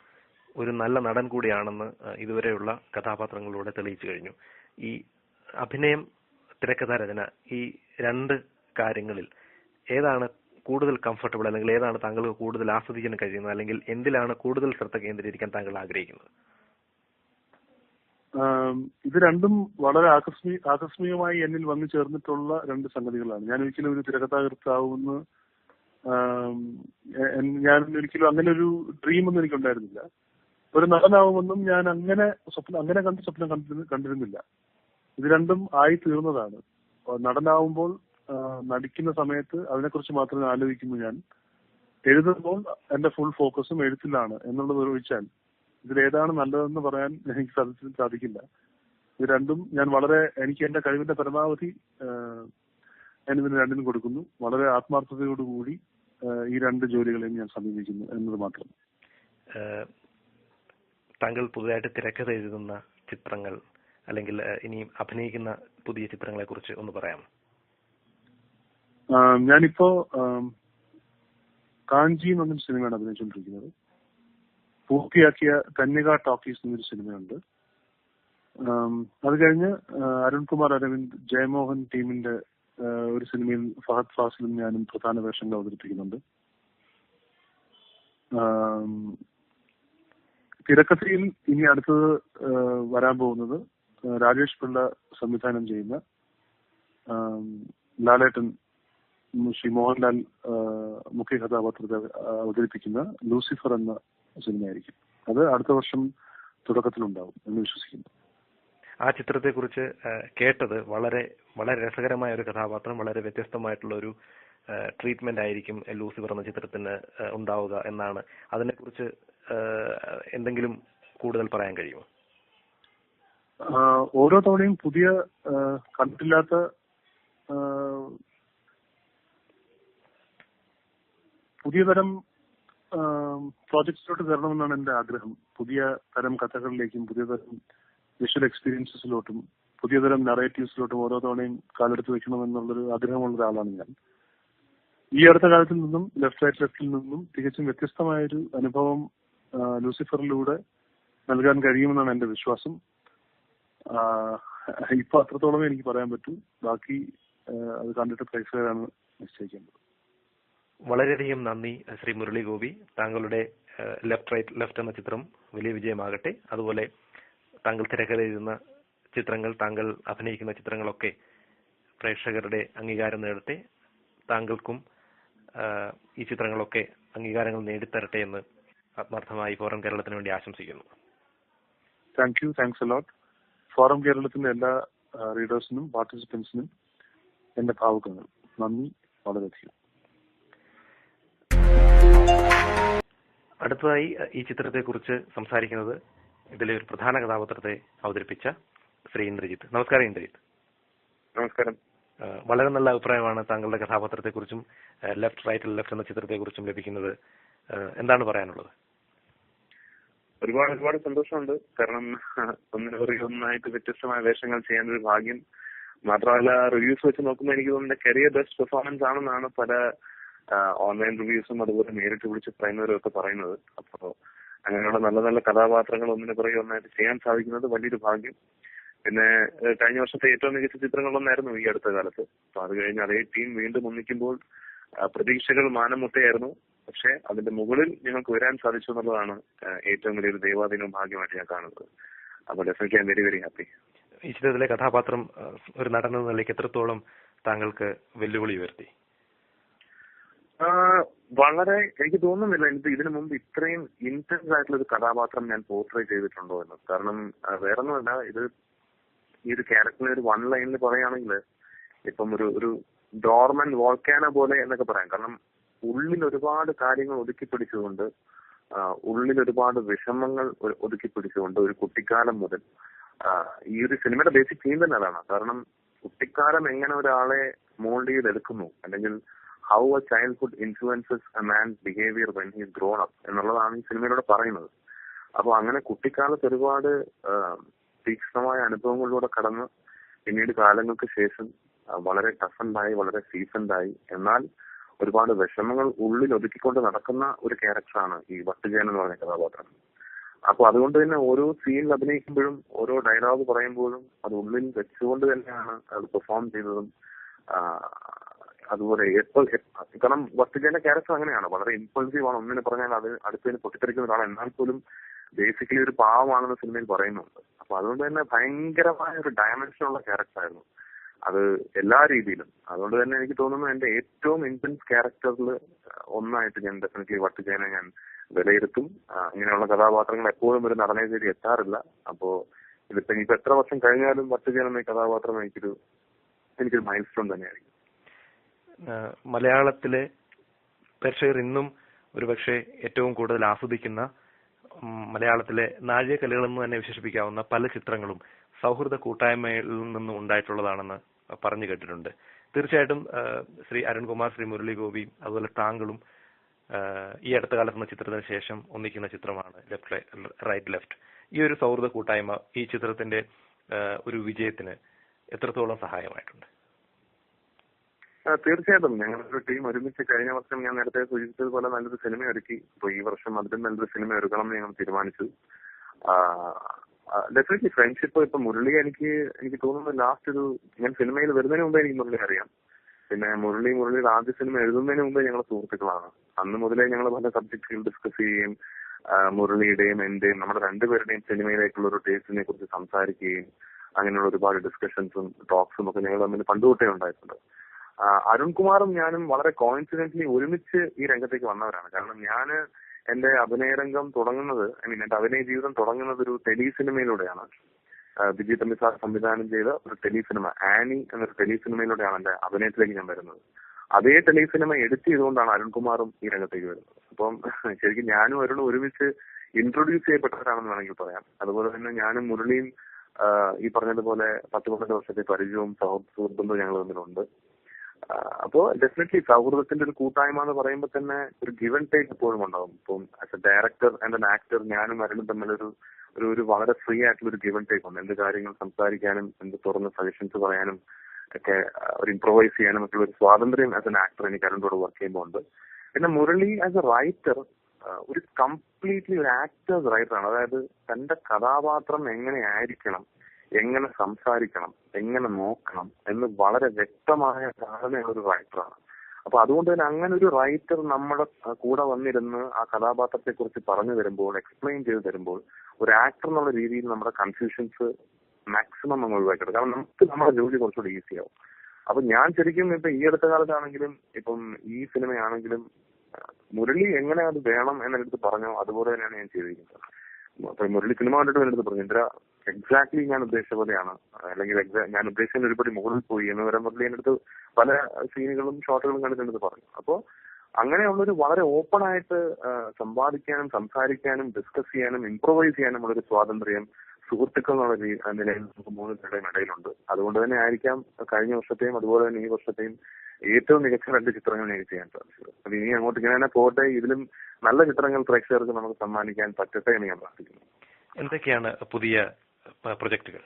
ഒരു നല്ല നടൻ കൂടിയാണെന്ന് ഇതുവരെയുള്ള കഥാപാത്രങ്ങളിലൂടെ തെളിയിച്ചു കഴിഞ്ഞു. ഈ അഭിനയം തിരക്കഥാരചന ഈ രണ്ട് കാര്യങ്ങളിൽ ഏതാണ് കൂടുതൽ കംഫർട്ടബിൾ അല്ലെങ്കിൽ ഏതാണ് താങ്കൾക്ക് കൂടുതൽ ആസ്വദിക്കാൻ കഴിയുന്നത്? അല്ലെങ്കിൽ എന്തിലാണ് കൂടുതൽ ശ്രദ്ധ കേന്ദ്രീകരിക്കാൻ താങ്കൾ ആഗ്രഹിക്കുന്നത്? ഇത് രണ്ടും വളരെ ആകസ്മിക ആകസ്മികമായി എന്നിൽ വന്നു ചേർന്നിട്ടുള്ള രണ്ട് സംഗതികളാണ്. ഞാൻ ഒരിക്കലും ഒരു തിരക്കഥാകൃത്താവുമെന്ന് ഞാൻ ഒരിക്കലും അങ്ങനെ ഒരു ഡ്രീം ഒന്നും എനിക്കുണ്ടായിരുന്നില്ല. ഒരു നടനാവുമെന്നും ഞാൻ അങ്ങനെ സ്വപ്നം അങ്ങനെ കണ്ട് സ്വപ്നം കണ്ടിരുന്നില്ല. ഇത് രണ്ടും ആയി തീർന്നതാണ് നടനാവുമ്പോൾ നടിക്കുന്ന സമയത്ത് അതിനെക്കുറിച്ച് മാത്രമേ ആലോചിക്കുന്നു ഞാൻ. എഴുതുമ്പോൾ എന്റെ ഫുൾ ഫോക്കസും എഴുത്തിലാണ് എന്നുള്ളത് ഒഴിച്ചാൽ ഇതിലേതാണ് നല്ലതെന്ന് പറയാൻ എനിക്ക് സാധിച്ച സാധിക്കില്ല. ഇത് രണ്ടും ഞാൻ വളരെ എനിക്ക് എന്റെ കഴിവിന്റെ പരമാവധി ഞാൻ ഇതിന് രണ്ടിനും കൊടുക്കുന്നു. വളരെ ആത്മാർത്ഥതയോടുകൂടി ഈ രണ്ട് ജോലികളെയും ഞാൻ സമീപിക്കുന്നു എന്നത് മാത്രം. താങ്കൾ പുതുതായിട്ട് തിരക്കഥ എഴുതുന്ന ചിത്രങ്ങൾ അല്ലെങ്കിൽ ഇനിയും അഭിനയിക്കുന്ന പുതിയ ചിത്രങ്ങളെ കുറിച്ച് ഒന്ന് പറയാമോ? ഞാനിപ്പോ കാഞ്ചി കാഞ്ചി എന്നൊരു സിനിമയാണ് അഭിനയിച്ചുകൊണ്ടിരിക്കുന്നത് പൂർത്തിയാക്കിയ കന്യക ടോക്കീസ് എന്നൊരു സിനിമയുണ്ട്. അത് കഴിഞ്ഞ് അരുൺകുമാർ അരവിന്ദ് ജയമോഹൻ ടീമിന്റെ ഒരു സിനിമയിൽ ഫഹദ് ഫാസിലും ഞാനും പ്രധാന വേഷങ്ങൾ അവതരിപ്പിക്കുന്നുണ്ട്. തിരക്കഥയിൽ ഇനി അടുത്തത് വരാൻ പോകുന്നത് രാജേഷ് പിള്ള സംവിധാനം ചെയ്യുന്ന ലാലേട്ടൻ ശ്രീ മോഹൻലാൽ മുഖ്യ കഥാപാത്രത്തെ അവതരിപ്പിക്കുന്ന ലൂസിഫർ എന്ന സിനിമയായിരിക്കും. അത് അടുത്ത വർഷം തുടക്കത്തിലുണ്ടാവും എന്ന് വിശ്വസിക്കുന്നു. ആ ചിത്രത്തെ കുറിച്ച് കേട്ടത് വളരെ വളരെ രസകരമായ ഒരു കഥാപാത്രം വളരെ വ്യത്യസ്തമായിട്ടുള്ള ഒരു ട്രീറ്റ്മെന്റ് ആയിരിക്കും ലൂസിഫർ എന്ന ചിത്രത്തിന് ഉണ്ടാവുക എന്നാണ്. അതിനെക്കുറിച്ച് കുറിച്ച് എന്തെങ്കിലും കൂടുതൽ പറയാൻ കഴിയുമോ? ഓരോ തവണയും പുതിയ കണ്ടിട്ടില്ലാത്ത ആ, പുതിയ തരം പ്രോജക്ട്സിലോട്ട് കയറണമെന്നാണ് എന്റെ ആഗ്രഹം. പുതിയ തരം കഥകളിലേക്കും പുതിയ തരം വിഷ്വൽ എക്സ്പീരിയൻസസിലോട്ടും പുതിയ തരം നറേറ്റീവ്സിലോട്ടും ഓരോ തവണയും കാലെടുത്ത് വെക്കണമെന്നുള്ളൊരു ആഗ്രഹമുള്ള ഒരാളാണ് ഞാൻ. ഈ അടുത്ത കാലത്തിൽ നിന്നും ലെഫ്റ്റ് റൈറ്റ് ലെഫ്റ്റിൽ നിന്നും തികച്ചും വ്യത്യസ്തമായൊരു അനുഭവം ലൂസിഫറിലൂടെ നൽകാൻ കഴിയുമെന്നാണ് എന്റെ വിശ്വാസം. ഇപ്പൊ അത്രത്തോളമേ എനിക്ക് പറയാൻ പറ്റൂ. ബാക്കി അത് കണ്ടിട്ട് പ്രേക്ഷകരാണ് നിശ്ചയിക്കേണ്ടത്. വളരെയധികം നന്ദി ശ്രീ മുരളി ഗോപി താങ്കളുടെ ലെഫ്റ്റ് റൈറ്റ് ലെഫ്റ്റ് എന്ന ചിത്രം വലിയ വിജയമാകട്ടെ. അതുപോലെ താങ്കൾ തിരക്കഥ ചിത്രങ്ങൾ താങ്കൾ അഭിനയിക്കുന്ന ചിത്രങ്ങളൊക്കെ പ്രേക്ഷകരുടെ അംഗീകാരം നേടട്ടെ. താങ്കൾക്കും ഈ ചിത്രങ്ങളൊക്കെ അംഗീകാരങ്ങൾ നേടിത്തരട്ടെ എന്ന് ആത്മാർത്ഥമായി ഫോറം കേരളത്തിന് വേണ്ടി ആശംസിക്കുന്നു. Thank you thanks a lot Forum കേരളത്തിന്റെ എല്ലാ റീഡേഴ്സിനും പാർട്ടിസിപ്പൻസിനും എന്റെ ഭാവുകങ്ങൾ. നന്ദി. വളരെയധികം. അടുത്തതായി ഈ ചിത്രത്തെക്കുറിച്ച് സംസാരിക്കുന്നത് ഇതിലെ ഒരു പ്രധാന കഥാപാത്രത്തെ അവതരിപ്പിച്ച ശ്രീ ഇന്ദ്രജിത്ത്. നമസ്കാരം ഇന്ദ്രജിത്ത്. നമസ്കാരം. വളരെ നല്ല അഭിപ്രായമാണ് താങ്കളുടെ കഥാപാത്രത്തെക്കുറിച്ചും ലെഫ്റ്റ് റൈറ്റ് ലെഫ്റ്റ് എന്ന ചിത്രത്തെക്കുറിച്ചും ലഭിക്കുന്നത്. എന്താണ് പറയാനുള്ളത്? ഒരുപാട് ഒരുപാട് സന്തോഷമുണ്ട്. കാരണം ഒന്നിനു പുറകെ ഒന്നായിട്ട് വ്യത്യസ്തമായ വേഷങ്ങൾ ചെയ്യാൻ ഒരു ഭാഗ്യം. മാത്രമല്ല റിവ്യൂസ് വെച്ച് നോക്കുമ്പോൾ എനിക്ക് തോന്നുന്നത് കരിയർ ബെസ്റ്റ് പെർഫോമൻസ് ആണെന്നാണ് പല ഓൺലൈൻ റിവ്യൂസും അതുപോലെ നേരിട്ട് വിളിച്ച് പറയുന്നവരും ഒക്കെ പറയുന്നത്. അപ്പോ അങ്ങനെയുള്ള നല്ല നല്ല കഥാപാത്രങ്ങൾ ഒന്നിനു പുറകെ ഒന്നായിട്ട് ചെയ്യാൻ സാധിക്കുന്നത് വലിയൊരു ഭാഗ്യം. പിന്നെ കഴിഞ്ഞ വർഷത്തെ ഏറ്റവും മികച്ച ചിത്രങ്ങളൊന്നായിരുന്നു ഈ അടുത്ത കാലത്ത്. അപ്പൊ അത് കഴിഞ്ഞ് അതേ ടീം വീണ്ടും ഒന്നിക്കുമ്പോൾ പ്രതീക്ഷകൾ മാനം മുട്ടയായിരുന്നു പക്ഷെ അതിന്റെ മുകളിൽ ഞങ്ങൾക്ക് വരാൻ സാധിച്ചു എന്നുള്ളതാണ് ഏറ്റവും വലിയൊരു ദൈവാധീനവും ഭാഗ്യമായിട്ട് ഞാൻ കാണുന്നത്. അപ്പൊ definitely I very very happy ഈ ചിത്രത്തിലെ കഥാപാത്രം ഒരു നടൻ നിലയ്ക്ക് എത്രത്തോളം താങ്കൾക്ക് വെല്ലുവിളി ഉയർത്തി? വളരെ എനിക്ക് തോന്നുന്നില്ല. എനിക്ക് ഇതിനു മുമ്പ് ഇത്രയും ഇന്റൻസ് ആയിട്ടുള്ള ഒരു കഥാപാത്രം ഞാൻ പോർട്രേ ചെയ്തിട്ടുണ്ടോ എന്ന്. കാരണം വേറൊന്നുമല്ല. ഇത് ഈ ഒരു ക്യാരക്ടറിനെ ഒരു വൺ ലൈനിൽ പറയുകയാണെങ്കിൽ ഇപ്പം ഒരു ഒരു ഡോർമൻ വോൾക്കാന പോലെ എന്നൊക്കെ പറയാം. കാരണം ഉള്ളിൽ ഒരുപാട് കാര്യങ്ങൾ ഒതുക്കി പിടിച്ചുകൊണ്ട് ഉള്ളിൽ ഒരുപാട് വിഷമങ്ങൾ ഒതുക്കി പിടിച്ചുകൊണ്ട് ഒരു കുട്ടിക്കാലം മുതൽ ഈ ഒരു സിനിമയുടെ ബേസിക് തീം തന്നെ അതാണ്. കാരണം കുട്ടിക്കാലം എങ്ങനെ ഒരാളെ മോൾഡ് ചെയ്തെടുക്കുന്നു? അല്ലെങ്കിൽ how a childhood influences a man behaviour when he's grown up എന്നുള്ളതാണ് ഈ സിനിമയിലൂടെ പറയുന്നത്. അപ്പോൾ അങ്ങനെ കുട്ടിക്കാലത്ത് ഒരുപാട് തീക്ഷ്ണമായ അനുഭവങ്ങളിലൂടെ കടന്ന് പിന്നീട് കാലങ്ങൾക്ക് ശേഷം വളരെ ടഫൻഡായി വളരെ സീസൺഡായി എന്നാൽ ഒരുപാട് വിഷമങ്ങൾ ഉള്ളിൽ ഒതുക്കിക്കൊണ്ട് നടക്കുന്ന ഒരു ക്യാരക്ടറാണ് ഈ വട്ടുജയൻ എന്ന് പറഞ്ഞ കഥാപാത്രം. അപ്പൊ അതുകൊണ്ട് തന്നെ ഓരോ സീനിൽ അഭിനയിക്കുമ്പോഴും ഓരോ ഡയലോഗ് പറയുമ്പോഴും അത് ഉള്ളിൽ വെച്ചുകൊണ്ട് തന്നെയാണ് അത് പെർഫോം ചെയ്തതും അതുപോലെ കാരണം വസ്തുജന്റെ ക്യാരക്ടർ അങ്ങനെയാണ്. വളരെ ഇമ്പൾസീവ് ആണ്. ഒന്നിനെ പറഞ്ഞാൽ അത് അടുത്തതിന് പൊട്ടിത്തെറിക്കുന്ന ഒരാൾ എന്നാൽ പോലും ബേസിക്കലി ഒരു പാവമാണെന്ന് സിനിമയിൽ പറയുന്നുണ്ട്. അപ്പൊ അതുകൊണ്ട് തന്നെ ഭയങ്കരമായ ഒരു ഡയമെൻഷൻ ഉള്ള ക്യാരക്ടർ ആയിരുന്നു. അത് എല്ലാ രീതിയിലും. അതുകൊണ്ട് തന്നെ എനിക്ക് തോന്നുന്നു എന്റെ ഏറ്റവും ഇന്റൻസ് ക്യാരക്ടറിൽ ഒന്നായിട്ട് ഞാൻ ഡെഫിനറ്റ്ലി വട്ടുജയനെ ഞാൻ വിലയിരുത്തും. അങ്ങനെയുള്ള കഥാപാത്രങ്ങൾ എപ്പോഴും ഒരു നടനെ ശരി എത്താറില്ല. അപ്പോ ഇതിപ്പോ ഇനിയിപ്പോ എത്ര വർഷം കഴിഞ്ഞാലും വട്ടുജയൻ എന്ന കഥാപാത്രം എനിക്കൊരു എനിക്കൊരു മൈൽ സ്റ്റോൺ തന്നെയായിരിക്കും. മലയാളത്തിലെ പ്രേക്ഷകർ ഇന്നും ഒരുപക്ഷെ ഏറ്റവും കൂടുതൽ ആസ്വദിക്കുന്ന മലയാളത്തിലെ നാഴികക്കല്ലുകൾ എന്ന് തന്നെ വിശേഷിപ്പിക്കാവുന്ന പല ചിത്രങ്ങളും സൗഹൃദ കൂട്ടായ്മയിൽ നിന്നും ഉണ്ടായിട്ടുള്ളതാണെന്ന് പറഞ്ഞു കേട്ടിട്ടുണ്ട്. തീർച്ചയായിട്ടും ശ്രീ അരുൺകുമാർ ശ്രീ മുരളി ഗോപി അതുപോലെ താങ്കളും ഈ അടുത്ത കാലത്ത് എന്ന ചിത്രത്തിന് ശേഷം ഒന്നിക്കുന്ന ചിത്രമാണ് ലെഫ്റ്റ് റൈറ്റ് ലെഫ്റ്റ്. ഈ ഒരു സൗഹൃദ കൂട്ടായ്മ ഈ ചിത്രത്തിന്റെ ഒരു വിജയത്തിന് എത്രത്തോളം സഹായമായിട്ടുണ്ട്? തീർച്ചയായിട്ടും. ഞങ്ങളൊരു ടീം ഒരുമിച്ച് കഴിഞ്ഞ വർഷം ഞാൻ നേരത്തെ സൂചിപ്പിച്ചതുപോലെ നല്ലൊരു സിനിമ ഒരുക്കി. അപ്പൊ ഈ വർഷം അതിലും നല്ലൊരു സിനിമ ഒരുക്കണം എന്ന് ഞങ്ങൾ തീരുമാനിച്ചു. ഡെഫിനറ്റ്ലി ഫ്രണ്ട്ഷിപ്പ് ഇപ്പൊ മുരളി എനിക്ക് എനിക്ക് തോന്നുന്നു ലാസ്റ്റ് ഒരു ഞാൻ സിനിമയിൽ വരുന്നതിന് മുമ്പേ എനിക്ക് മുരളി അറിയാം. പിന്നെ മുരളി മുരളിയുടെ ആദ്യ സിനിമ എഴുതുന്നതിന് മുമ്പേ ഞങ്ങൾ സുഹൃത്തുക്കളാണ്. അന്ന് മുതലേ ഞങ്ങൾ പല സബ്ജക്റ്റുകൾ ഡിസ്കസ് ചെയ്യുകയും മുരളിയുടെയും എന്റെയും നമ്മുടെ രണ്ടുപേരുടെയും സിനിമയിലേക്കുള്ള ഒരു ടേസ്റ്റിനെ കുറിച്ച് സംസാരിക്കുകയും അങ്ങനെയുള്ള ഒരുപാട് ഡിസ്കഷൻസും ടോക്സും ഒക്കെ ഞങ്ങൾ തമ്മിൽ പണ്ടുതൊട്ടേ ഉണ്ടായിട്ടുണ്ട്. അരുൺകുമാറും ഞാനും വളരെ കോയിൻസിഡന്റ്ലി ഒരുമിച്ച് ഈ രംഗത്തേക്ക് വന്നവരാണ്. കാരണം ഞാൻ എന്റെ അഭിനയരംഗം തുടങ്ങുന്നത് ഐ മീൻ എന്റെ അഭിനയ ജീവിതം തുടങ്ങുന്നത് ഒരു ടെലി സിനിമയിലൂടെയാണ് ബിജി തമ്പി സാർ സംവിധാനം ചെയ്ത ഒരു ടെലി സിനിമ ആനി എന്നൊരു ടെലി സിനിമയിലൂടെയാണ് എന്റെ അഭിനയത്തിലേക്ക് ഞാൻ വരുന്നത്. അതേ ടെലി സിനിമ എഡിറ്റ് ചെയ്തുകൊണ്ടാണ് അരുൺകുമാറും ഈ രംഗത്തേക്ക് വരുന്നത്. അപ്പം ശരിക്കും ഞാനും അരുണും ഒരുമിച്ച് ഇൻട്രൊഡ്യൂസ് ചെയ്യപ്പെട്ടവരാണെന്ന് വേണമെങ്കിൽ പറയാം. അതുപോലെ തന്നെ ഞാനും മുരളിയും ഈ പറഞ്ഞതുപോലെ പത്ത് പന്ത്രണ്ട് വർഷത്തെ പരിചയവും സൗഹൃദ സുഹൃത്തും ഞങ്ങൾ തമ്മിലുണ്ട്. അപ്പോ ഡെഫിനറ്റ്ലി സൗഹൃദത്തിന്റെ ഒരു കൂട്ടായ്മ എന്ന് പറയുമ്പോൾ തന്നെ ഒരു ഗിവൻ ടേക്ക് എപ്പോഴും ഉണ്ടാവും. ഇപ്പം as a director and an actor ഞാനും അരുണും തമ്മിലൊരു ഒരു ഒരു വളരെ ഫ്രീ ആയിട്ടുള്ള ഒരു ഗിവൻ ടേക്ക് ഉണ്ട്. എന്ത് കാര്യങ്ങൾ സംസാരിക്കാനും എന്ത് തുറന്ന് സജഷൻസ് പറയാനും ഒക്കെ ഒരു ഇംപ്രൊവൈസ് ചെയ്യാനും ഒക്കെ ഒരു സ്വാതന്ത്ര്യം ആസ് എൻ ആക്ടർ എനിക്ക് അരുണോട് വർക്ക് ചെയ്യുമ്പോൾ ഉണ്ട്. പിന്നെ മുരളി ആസ് എ റൈറ്റർ ഒരു കംപ്ലീറ്റ്ലി ഒരു ആക്ടേഴ്സ് ആണ്. അതായത് തന്റെ കഥാപാത്രം എങ്ങനെ ആയിരിക്കണം എങ്ങനെ സംസാരിക്കണം എങ്ങനെ നോക്കണം എന്ന് വളരെ വ്യക്തമായ ധാരണയുള്ള ഒരു റൈറ്ററാണ് അപ്പൊ അതുകൊണ്ട് തന്നെ അങ്ങനെ ഒരു റൈറ്റർ നമ്മുടെ കൂടെ വന്നിരുന്ന് ആ കഥാപാത്രത്തെ കുറിച്ച് പറഞ്ഞു തരുമ്പോൾ എക്സ്പ്ലെയിൻ ചെയ്ത് തരുമ്പോൾ ഒരു ആക്ടർ എന്നുള്ള രീതിയിൽ നമ്മുടെ കൺഫ്യൂഷൻസ് മാക്സിമം നമ്മൾ ഒഴിവാക്കിയത് കാരണം നമുക്ക് നമ്മുടെ ജോലി കുറച്ചുകൂടി ഈസി ആവും. അപ്പൊ ഞാൻ ശരിക്കും ഇപ്പൊ ഈ അടുത്ത കാലത്താണെങ്കിലും ഇപ്പം ഈ സിനിമയാണെങ്കിലും മുരളി എങ്ങനെ അത് വേണം എന്നെടുത്ത് പറഞ്ഞോ അതുപോലെ തന്നെയാണ് ഞാൻ ചെയ്തിരിക്കുന്നത്. അപ്പൊ മുരളി സിനിമ കണ്ടിട്ട് എന്റെ അടുത്ത് പറഞ്ഞു. ഇന്ദ്ര എക്സാക്ട്ലി ഞാൻ ഉദ്ദേശിച്ച പോലെയാണ്? അല്ലെങ്കിൽ ഞാൻ ഉദ്ദേശിക്കുന്ന ഒരുപടി മുകളിൽ പോയി എന്ന് വരെ മുരളി എന്റെ അടുത്ത് പല സീനുകളും ഷോട്ടുകളും കണ്ടിട്ട് എന്റെ അടുത്ത് പറഞ്ഞു. അപ്പോ അങ്ങനെയുള്ളൊരു വളരെ ഓപ്പൺ ആയിട്ട് സംവാദിക്കാനും സംസാരിക്കാനും ഡിസ്കസ് ചെയ്യാനും ഇംപ്രൊവൈസ് ചെയ്യാനും ഉള്ളൊരു സ്വാതന്ത്ര്യം സുഹൃത്തുക്കൾ എന്നുള്ള നിലയിൽ നമുക്ക് മൂന്ന് പേരുടെയും ഇടയിലുണ്ട്. അതുകൊണ്ട് തന്നെ ആയിരിക്കാം കഴിഞ്ഞ വർഷത്തെയും അതുപോലെ തന്നെ ഈ വർഷത്തെയും ഏറ്റവും മികച്ച രണ്ട് ചിത്രങ്ങൾ എനിക്ക് ചെയ്യാൻ സാധിച്ചത്. അപ്പൊ ഇനി അങ്ങോട്ട് ഇങ്ങനെ തന്നെ പോകട്ടെ ഇതിലും നല്ല ചിത്രങ്ങൾ പ്രേക്ഷകർക്ക് നമുക്ക് സമ്മാനിക്കാൻ പറ്റട്ടെ എന്ന് ഞാൻ പ്രാർത്ഥിക്കുന്നു. എന്തൊക്കെയാണ് പുതിയ പ്രൊജക്ടുകൾ?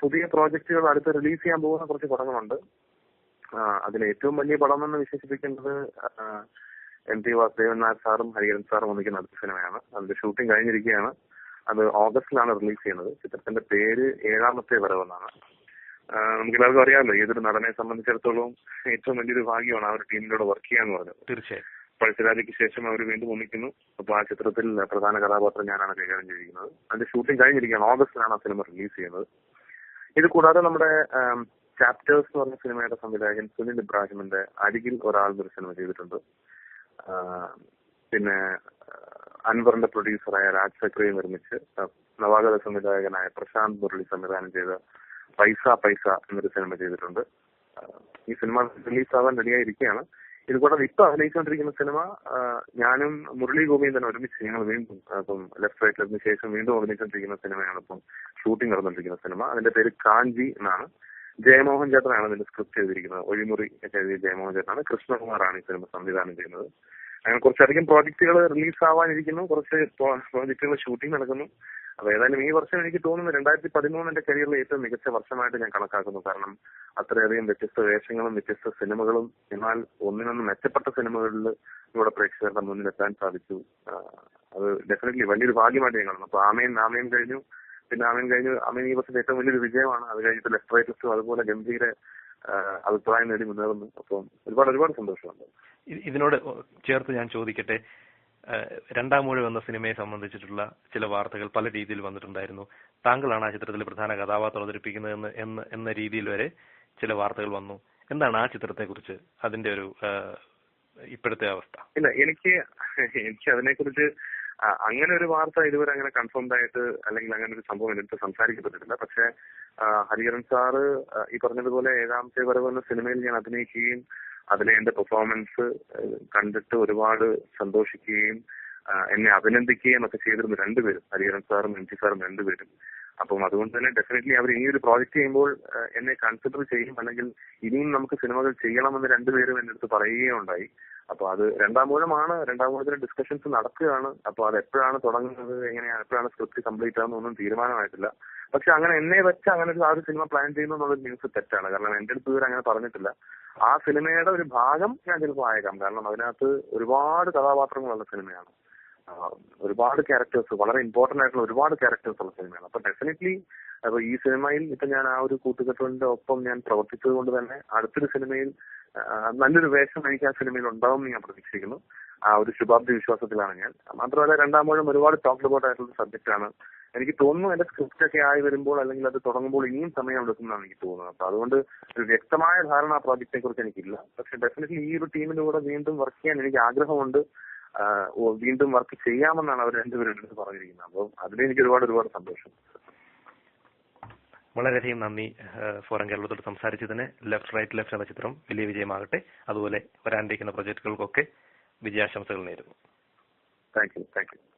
പുതിയ പ്രോജക്റ്റുകൾ അടുത്ത് റിലീസ് ചെയ്യാൻ പോകുന്ന കുറച്ച് പടങ്ങളുണ്ട്. അതിൽ ഏറ്റവും വലിയ പടം എന്ന് വിശേഷിപ്പിക്കേണ്ടത് എം ടി വാസുദേവൻ നായർ സാറും ഹരിഹരൻ സാറും ഒന്നിക്കുന്ന അടുത്ത സിനിമയാണ്. അതിന്റെ ഷൂട്ടിംഗ് കഴിഞ്ഞിരിക്കുകയാണ്. അത് ഓഗസ്റ്റിലാണ് റിലീസ് ചെയ്യുന്നത്. ചിത്രത്തിന്റെ പേര് ഏഴാമത്തെ വരവെന്നാണ്. എന്നാണ് നമുക്ക് എല്ലാവർക്കും അറിയാമല്ലോ ഏതൊരു നടനെ സംബന്ധിച്ചിടത്തോളം ഏറ്റവും വലിയൊരു ഭാഗ്യമാണ് ആ ഒരു ടീമിലൂടെ വർക്ക് ചെയ്യാന്ന് പറഞ്ഞത്. തീർച്ചയായും. പഴശ്ശിരാജയ്ക്ക് ശേഷം അവർ വീണ്ടും ഒന്നിക്കുന്നു. അപ്പൊ ആ ചിത്രത്തിൽ പ്രധാന കഥാപാത്രം ഞാനാണ് കൈകാര്യം ചെയ്തിരിക്കുന്നത്. അതിന്റെ ഷൂട്ടിംഗ് കഴിഞ്ഞിരിക്കുകയാണ്. ഓഗസ്റ്റിലാണ് ആ സിനിമ റിലീസ് ചെയ്യുന്നത്. ഇത് കൂടാതെ നമ്മുടെ ചാപ്റ്റേഴ്സ് എന്ന് പറഞ്ഞ സിനിമയുടെ സംവിധായകൻ സുനിൽ ഇബ്രാഹിമിന്റെ അരികിൽ ഒരാൾ സിനിമ ചെയ്തിട്ടുണ്ട്. പിന്നെ അൻവറിന്റെ പ്രൊഡ്യൂസറായ രാജ് സക്രിയെ നിർമ്മിച്ച് നവാഗത സംവിധായകനായ പ്രശാന്ത് മുരളി സംവിധാനം ചെയ്ത പൈസ പൈസ എന്നൊരു സിനിമ ചെയ്തിട്ടുണ്ട്. ഈ സിനിമ റിലീസ് ആവാൻ റെഡിയായിരിക്കുകയാണ്. ഇത് കൂടാതെ ഇപ്പൊ അഭിനയിച്ചുകൊണ്ടിരിക്കുന്ന സിനിമ ഞാനും മുരളി ഗോപിയും തന്നെ ഒരുമിച്ച് ഞങ്ങൾ വീണ്ടും ഇപ്പം ലെഫ്റ്റ് റൈറ്റ് ലെഫ്റ്റിന് ശേഷം വീണ്ടും അഭിനയിച്ചുകൊണ്ടിരിക്കുന്ന സിനിമയാണ് ഇപ്പം ഷൂട്ടിംഗ് നടന്നുകൊണ്ടിരിക്കുന്ന സിനിമ. അതിന്റെ പേര് കാഞ്ചി എന്നാണ്. ജയമോഹൻ ചേട്ടനാണ് ഇതിന്റെ സ്ക്രിപ്റ്റ് ചെയ്തിരിക്കുന്നത് ഒഴിമുറി എഴുതിയ ജയമോഹൻ ചേട്ടനാണ്. കൃഷ്ണകുമാറാണ് ഈ സിനിമ സംവിധാനം ചെയ്യുന്നത്. അങ്ങനെ കുറച്ചധികം പ്രോജക്റ്റുകൾ റിലീസ് ആവാനിരിക്കുന്നു കുറച്ച് പ്രോജക്റ്റുകൾ ഷൂട്ടിംഗ് നടക്കുന്നു. അപ്പൊ ഏതായാലും ഈ വർഷം എനിക്ക് തോന്നുന്നു രണ്ടായിരത്തി പതിമൂന്ന് എന്റെ കരിയറിലെ ഏറ്റവും മികച്ച വർഷമായിട്ട് ഞാൻ കണക്കാക്കുന്നു. കാരണം അത്രയധികം വ്യത്യസ്ത വേഷങ്ങളും വ്യത്യസ്ത സിനിമകളും എന്നാൽ ഒന്നിനൊന്ന് മെച്ചപ്പെട്ട സിനിമകളിൽ ഇവിടെ പ്രേക്ഷകരുടെ മുന്നിൽ എത്താൻ സാധിച്ചു അത് ഡെഫിനറ്റ്ലി വലിയൊരു ഭാഗ്യമായിട്ട് ഞാൻ കാണുന്നു. അപ്പൊ ആമയും ആമയും കഴിഞ്ഞു. പിന്നെ ആമയും കഴിഞ്ഞു. ആമയും ഈ വർഷത്തെ ഏറ്റവും വലിയൊരു വിജയമാണ്. അത് കഴിഞ്ഞിട്ട് ലെഫ്റ്റ് റൈറ്റിസ്റ്റും അതുപോലെ ഗംഭീര അഭിപ്രായം നേടി മുന്നേറുന്നു. അപ്പം ഒരുപാട് ഒരുപാട് സന്തോഷമുണ്ട്. ഇതിനോട് ചേർത്ത് ഞാൻ ചോദിക്കട്ടെ. രണ്ടാം മൂഴം എന്ന സിനിമയെ സംബന്ധിച്ചിട്ടുള്ള ചില വാർത്തകൾ പല രീതിയിൽ വന്നിട്ടുണ്ടായിരുന്നു. താങ്കളാണ് ആ ചിത്രത്തിൽ പ്രധാന കഥാപാത്രം അവതരിപ്പിക്കുന്നത് എന്ന എന്ന രീതിയിൽ വരെ ചില വാർത്തകൾ വന്നു. എന്താണ് ആ ചിത്രത്തെ കുറിച്ച് അതിന്റെ ഒരു ഇപ്പോഴത്തെ അവസ്ഥ? ഇല്ല എനിക്ക് എനിക്ക് അതിനെക്കുറിച്ച് അങ്ങനെ ഒരു വാർത്ത ഇതുവരെ അങ്ങനെ കൺഫേംഡ് ആയിട്ട് അല്ലെങ്കിൽ അങ്ങനെ ഒരു സംഭവം എടുത്ത് സംസാരിക്കപ്പെട്ടിട്ടില്ല. പക്ഷേ ഹരിഹരൻ സാറ് ഈ പറഞ്ഞതുപോലെ ഏഴാമത്തെ വരവ് എന്ന സിനിമയിൽ ഞാൻ അഭിനയിക്കുകയും അതിലെ എന്റെ പെർഫോമൻസ് കണ്ടിട്ട് ഒരുപാട് സന്തോഷിക്കുകയും എന്നെ അഭിനന്ദിക്കുകയും ഒക്കെ ചെയ്തിരുന്നു രണ്ടുപേരും ഹരിഹരൻ സാറും എം ടി സാറും രണ്ടുപേരും. അപ്പം അതുകൊണ്ട് തന്നെ ഡെഫിനറ്റ്ലി അവർ ഇനി ഒരു പ്രോജക്റ്റ് ചെയ്യുമ്പോൾ എന്നെ കൺസിഡർ ചെയ്യും. അല്ലെങ്കിൽ ഇനിയും നമുക്ക് സിനിമകൾ ചെയ്യണമെന്ന് രണ്ടുപേരും എന്റെ അടുത്ത് പറയുകയുണ്ടായി. അപ്പൊ അത് രണ്ടാം മൂലമാണ് രണ്ടാം മൂലത്തിന് ഡിസ്കഷൻസ് നടക്കുകയാണ്. അപ്പൊ അത് എപ്പോഴാണ് തുടങ്ങുന്നത് എങ്ങനെയാണ് എപ്പോഴാണ് സ്ക്രിപ്റ്റ് കംപ്ലീറ്റ് ആവുന്നൊന്നും തീരുമാനമായിട്ടില്ല. പക്ഷെ അങ്ങനെ എന്നെ വെച്ച് അങ്ങനെ ഒരു ആ ഒരു സിനിമ പ്ലാൻ ചെയ്യുന്നു എന്നുള്ള ന്യൂസ് തെറ്റാണ്. കാരണം എന്റെ അടുത്ത് ഇതുവരെ അങ്ങനെ പറഞ്ഞിട്ടില്ല. ആ സിനിമയുടെ ഒരു ഭാഗം ഞാൻ ചിലപ്പോൾ ആയേക്കാം. കാരണം അതിനകത്ത് ഒരുപാട് കഥാപാത്രങ്ങളുള്ള സിനിമയാണ് ഒരുപാട് ക്യാരക്ടേഴ്സ് വളരെ ഇമ്പോർട്ടന്റ് ആയിട്ടുള്ള ഒരുപാട് ക്യാരക്ടേഴ്സ് ഉള്ള സിനിമയാണ് അപ്പൊ ഡെഫിനറ്റ്ലി അപ്പൊ ഈ സിനിമയിൽ ഇപ്പൊ ഞാൻ ആ ഒരു കൂട്ടുകെട്ടിന്റെ ഒപ്പം ഞാൻ പ്രവർത്തിച്ചത് കൊണ്ട് തന്നെ അടുത്തൊരു സിനിമയിൽ നല്ലൊരു വേഷം എനിക്ക് ആ സിനിമയിൽ ഉണ്ടാവും ഞാൻ പ്രതീക്ഷിക്കുന്നു. ആ ഒരു ശുഭാപ്തി വിശ്വാസത്തിലാണ് ഞാൻ. മാത്രമല്ല രണ്ടാമൂഴം ഒരുപാട് ടോക്ക് അബൌട്ട് ആയിട്ടുള്ള സബ്ജക്റ്റ് ആണ്. എനിക്ക് തോന്നുന്നു എന്റെ സ്ക്രിപ്റ്റ് ഒക്കെ ആയി വരുമ്പോൾ അല്ലെങ്കിൽ അത് തുടങ്ങുമ്പോൾ ഇനിയും സമയം എടുക്കുന്നതാണ് എനിക്ക് തോന്നുന്നത്. അപ്പൊ അതുകൊണ്ട് ഒരു വ്യക്തമായ ധാരണ ആ പ്രോജക്റ്റിനെ കുറിച്ച് എനിക്കില്ല. പക്ഷെ ഡെഫിനറ്റ്ലി ഈ ഒരു ടീമിന്റെ കൂടെ വീണ്ടും വർക്ക് ചെയ്യാൻ എനിക്ക് ആഗ്രഹമുണ്ട്. വീണ്ടും വർക്ക് ചെയ്യാമെന്നാണ് അവർ രണ്ടുപേരും അടുത്ത് പറഞ്ഞിരിക്കുന്നത്. അപ്പം അതിൽ എനിക്ക് ഒരുപാട് ഒരുപാട് സന്തോഷം. വളരെയധികം നന്ദി ഫോറൻ ഫോറം കേരളത്തോട് സംസാരിച്ചതിന്. ലെഫ്റ്റ് റൈറ്റ് ലെഫ്റ്റ് എന്ന ചിത്രം വലിയ വിജയമാകട്ടെ. അതുപോലെ വരാനിരിക്കുന്ന പ്രൊജക്ടുകൾക്കൊക്കെ വിജയാശംസകൾ നേരുന്നു. Thank you thank you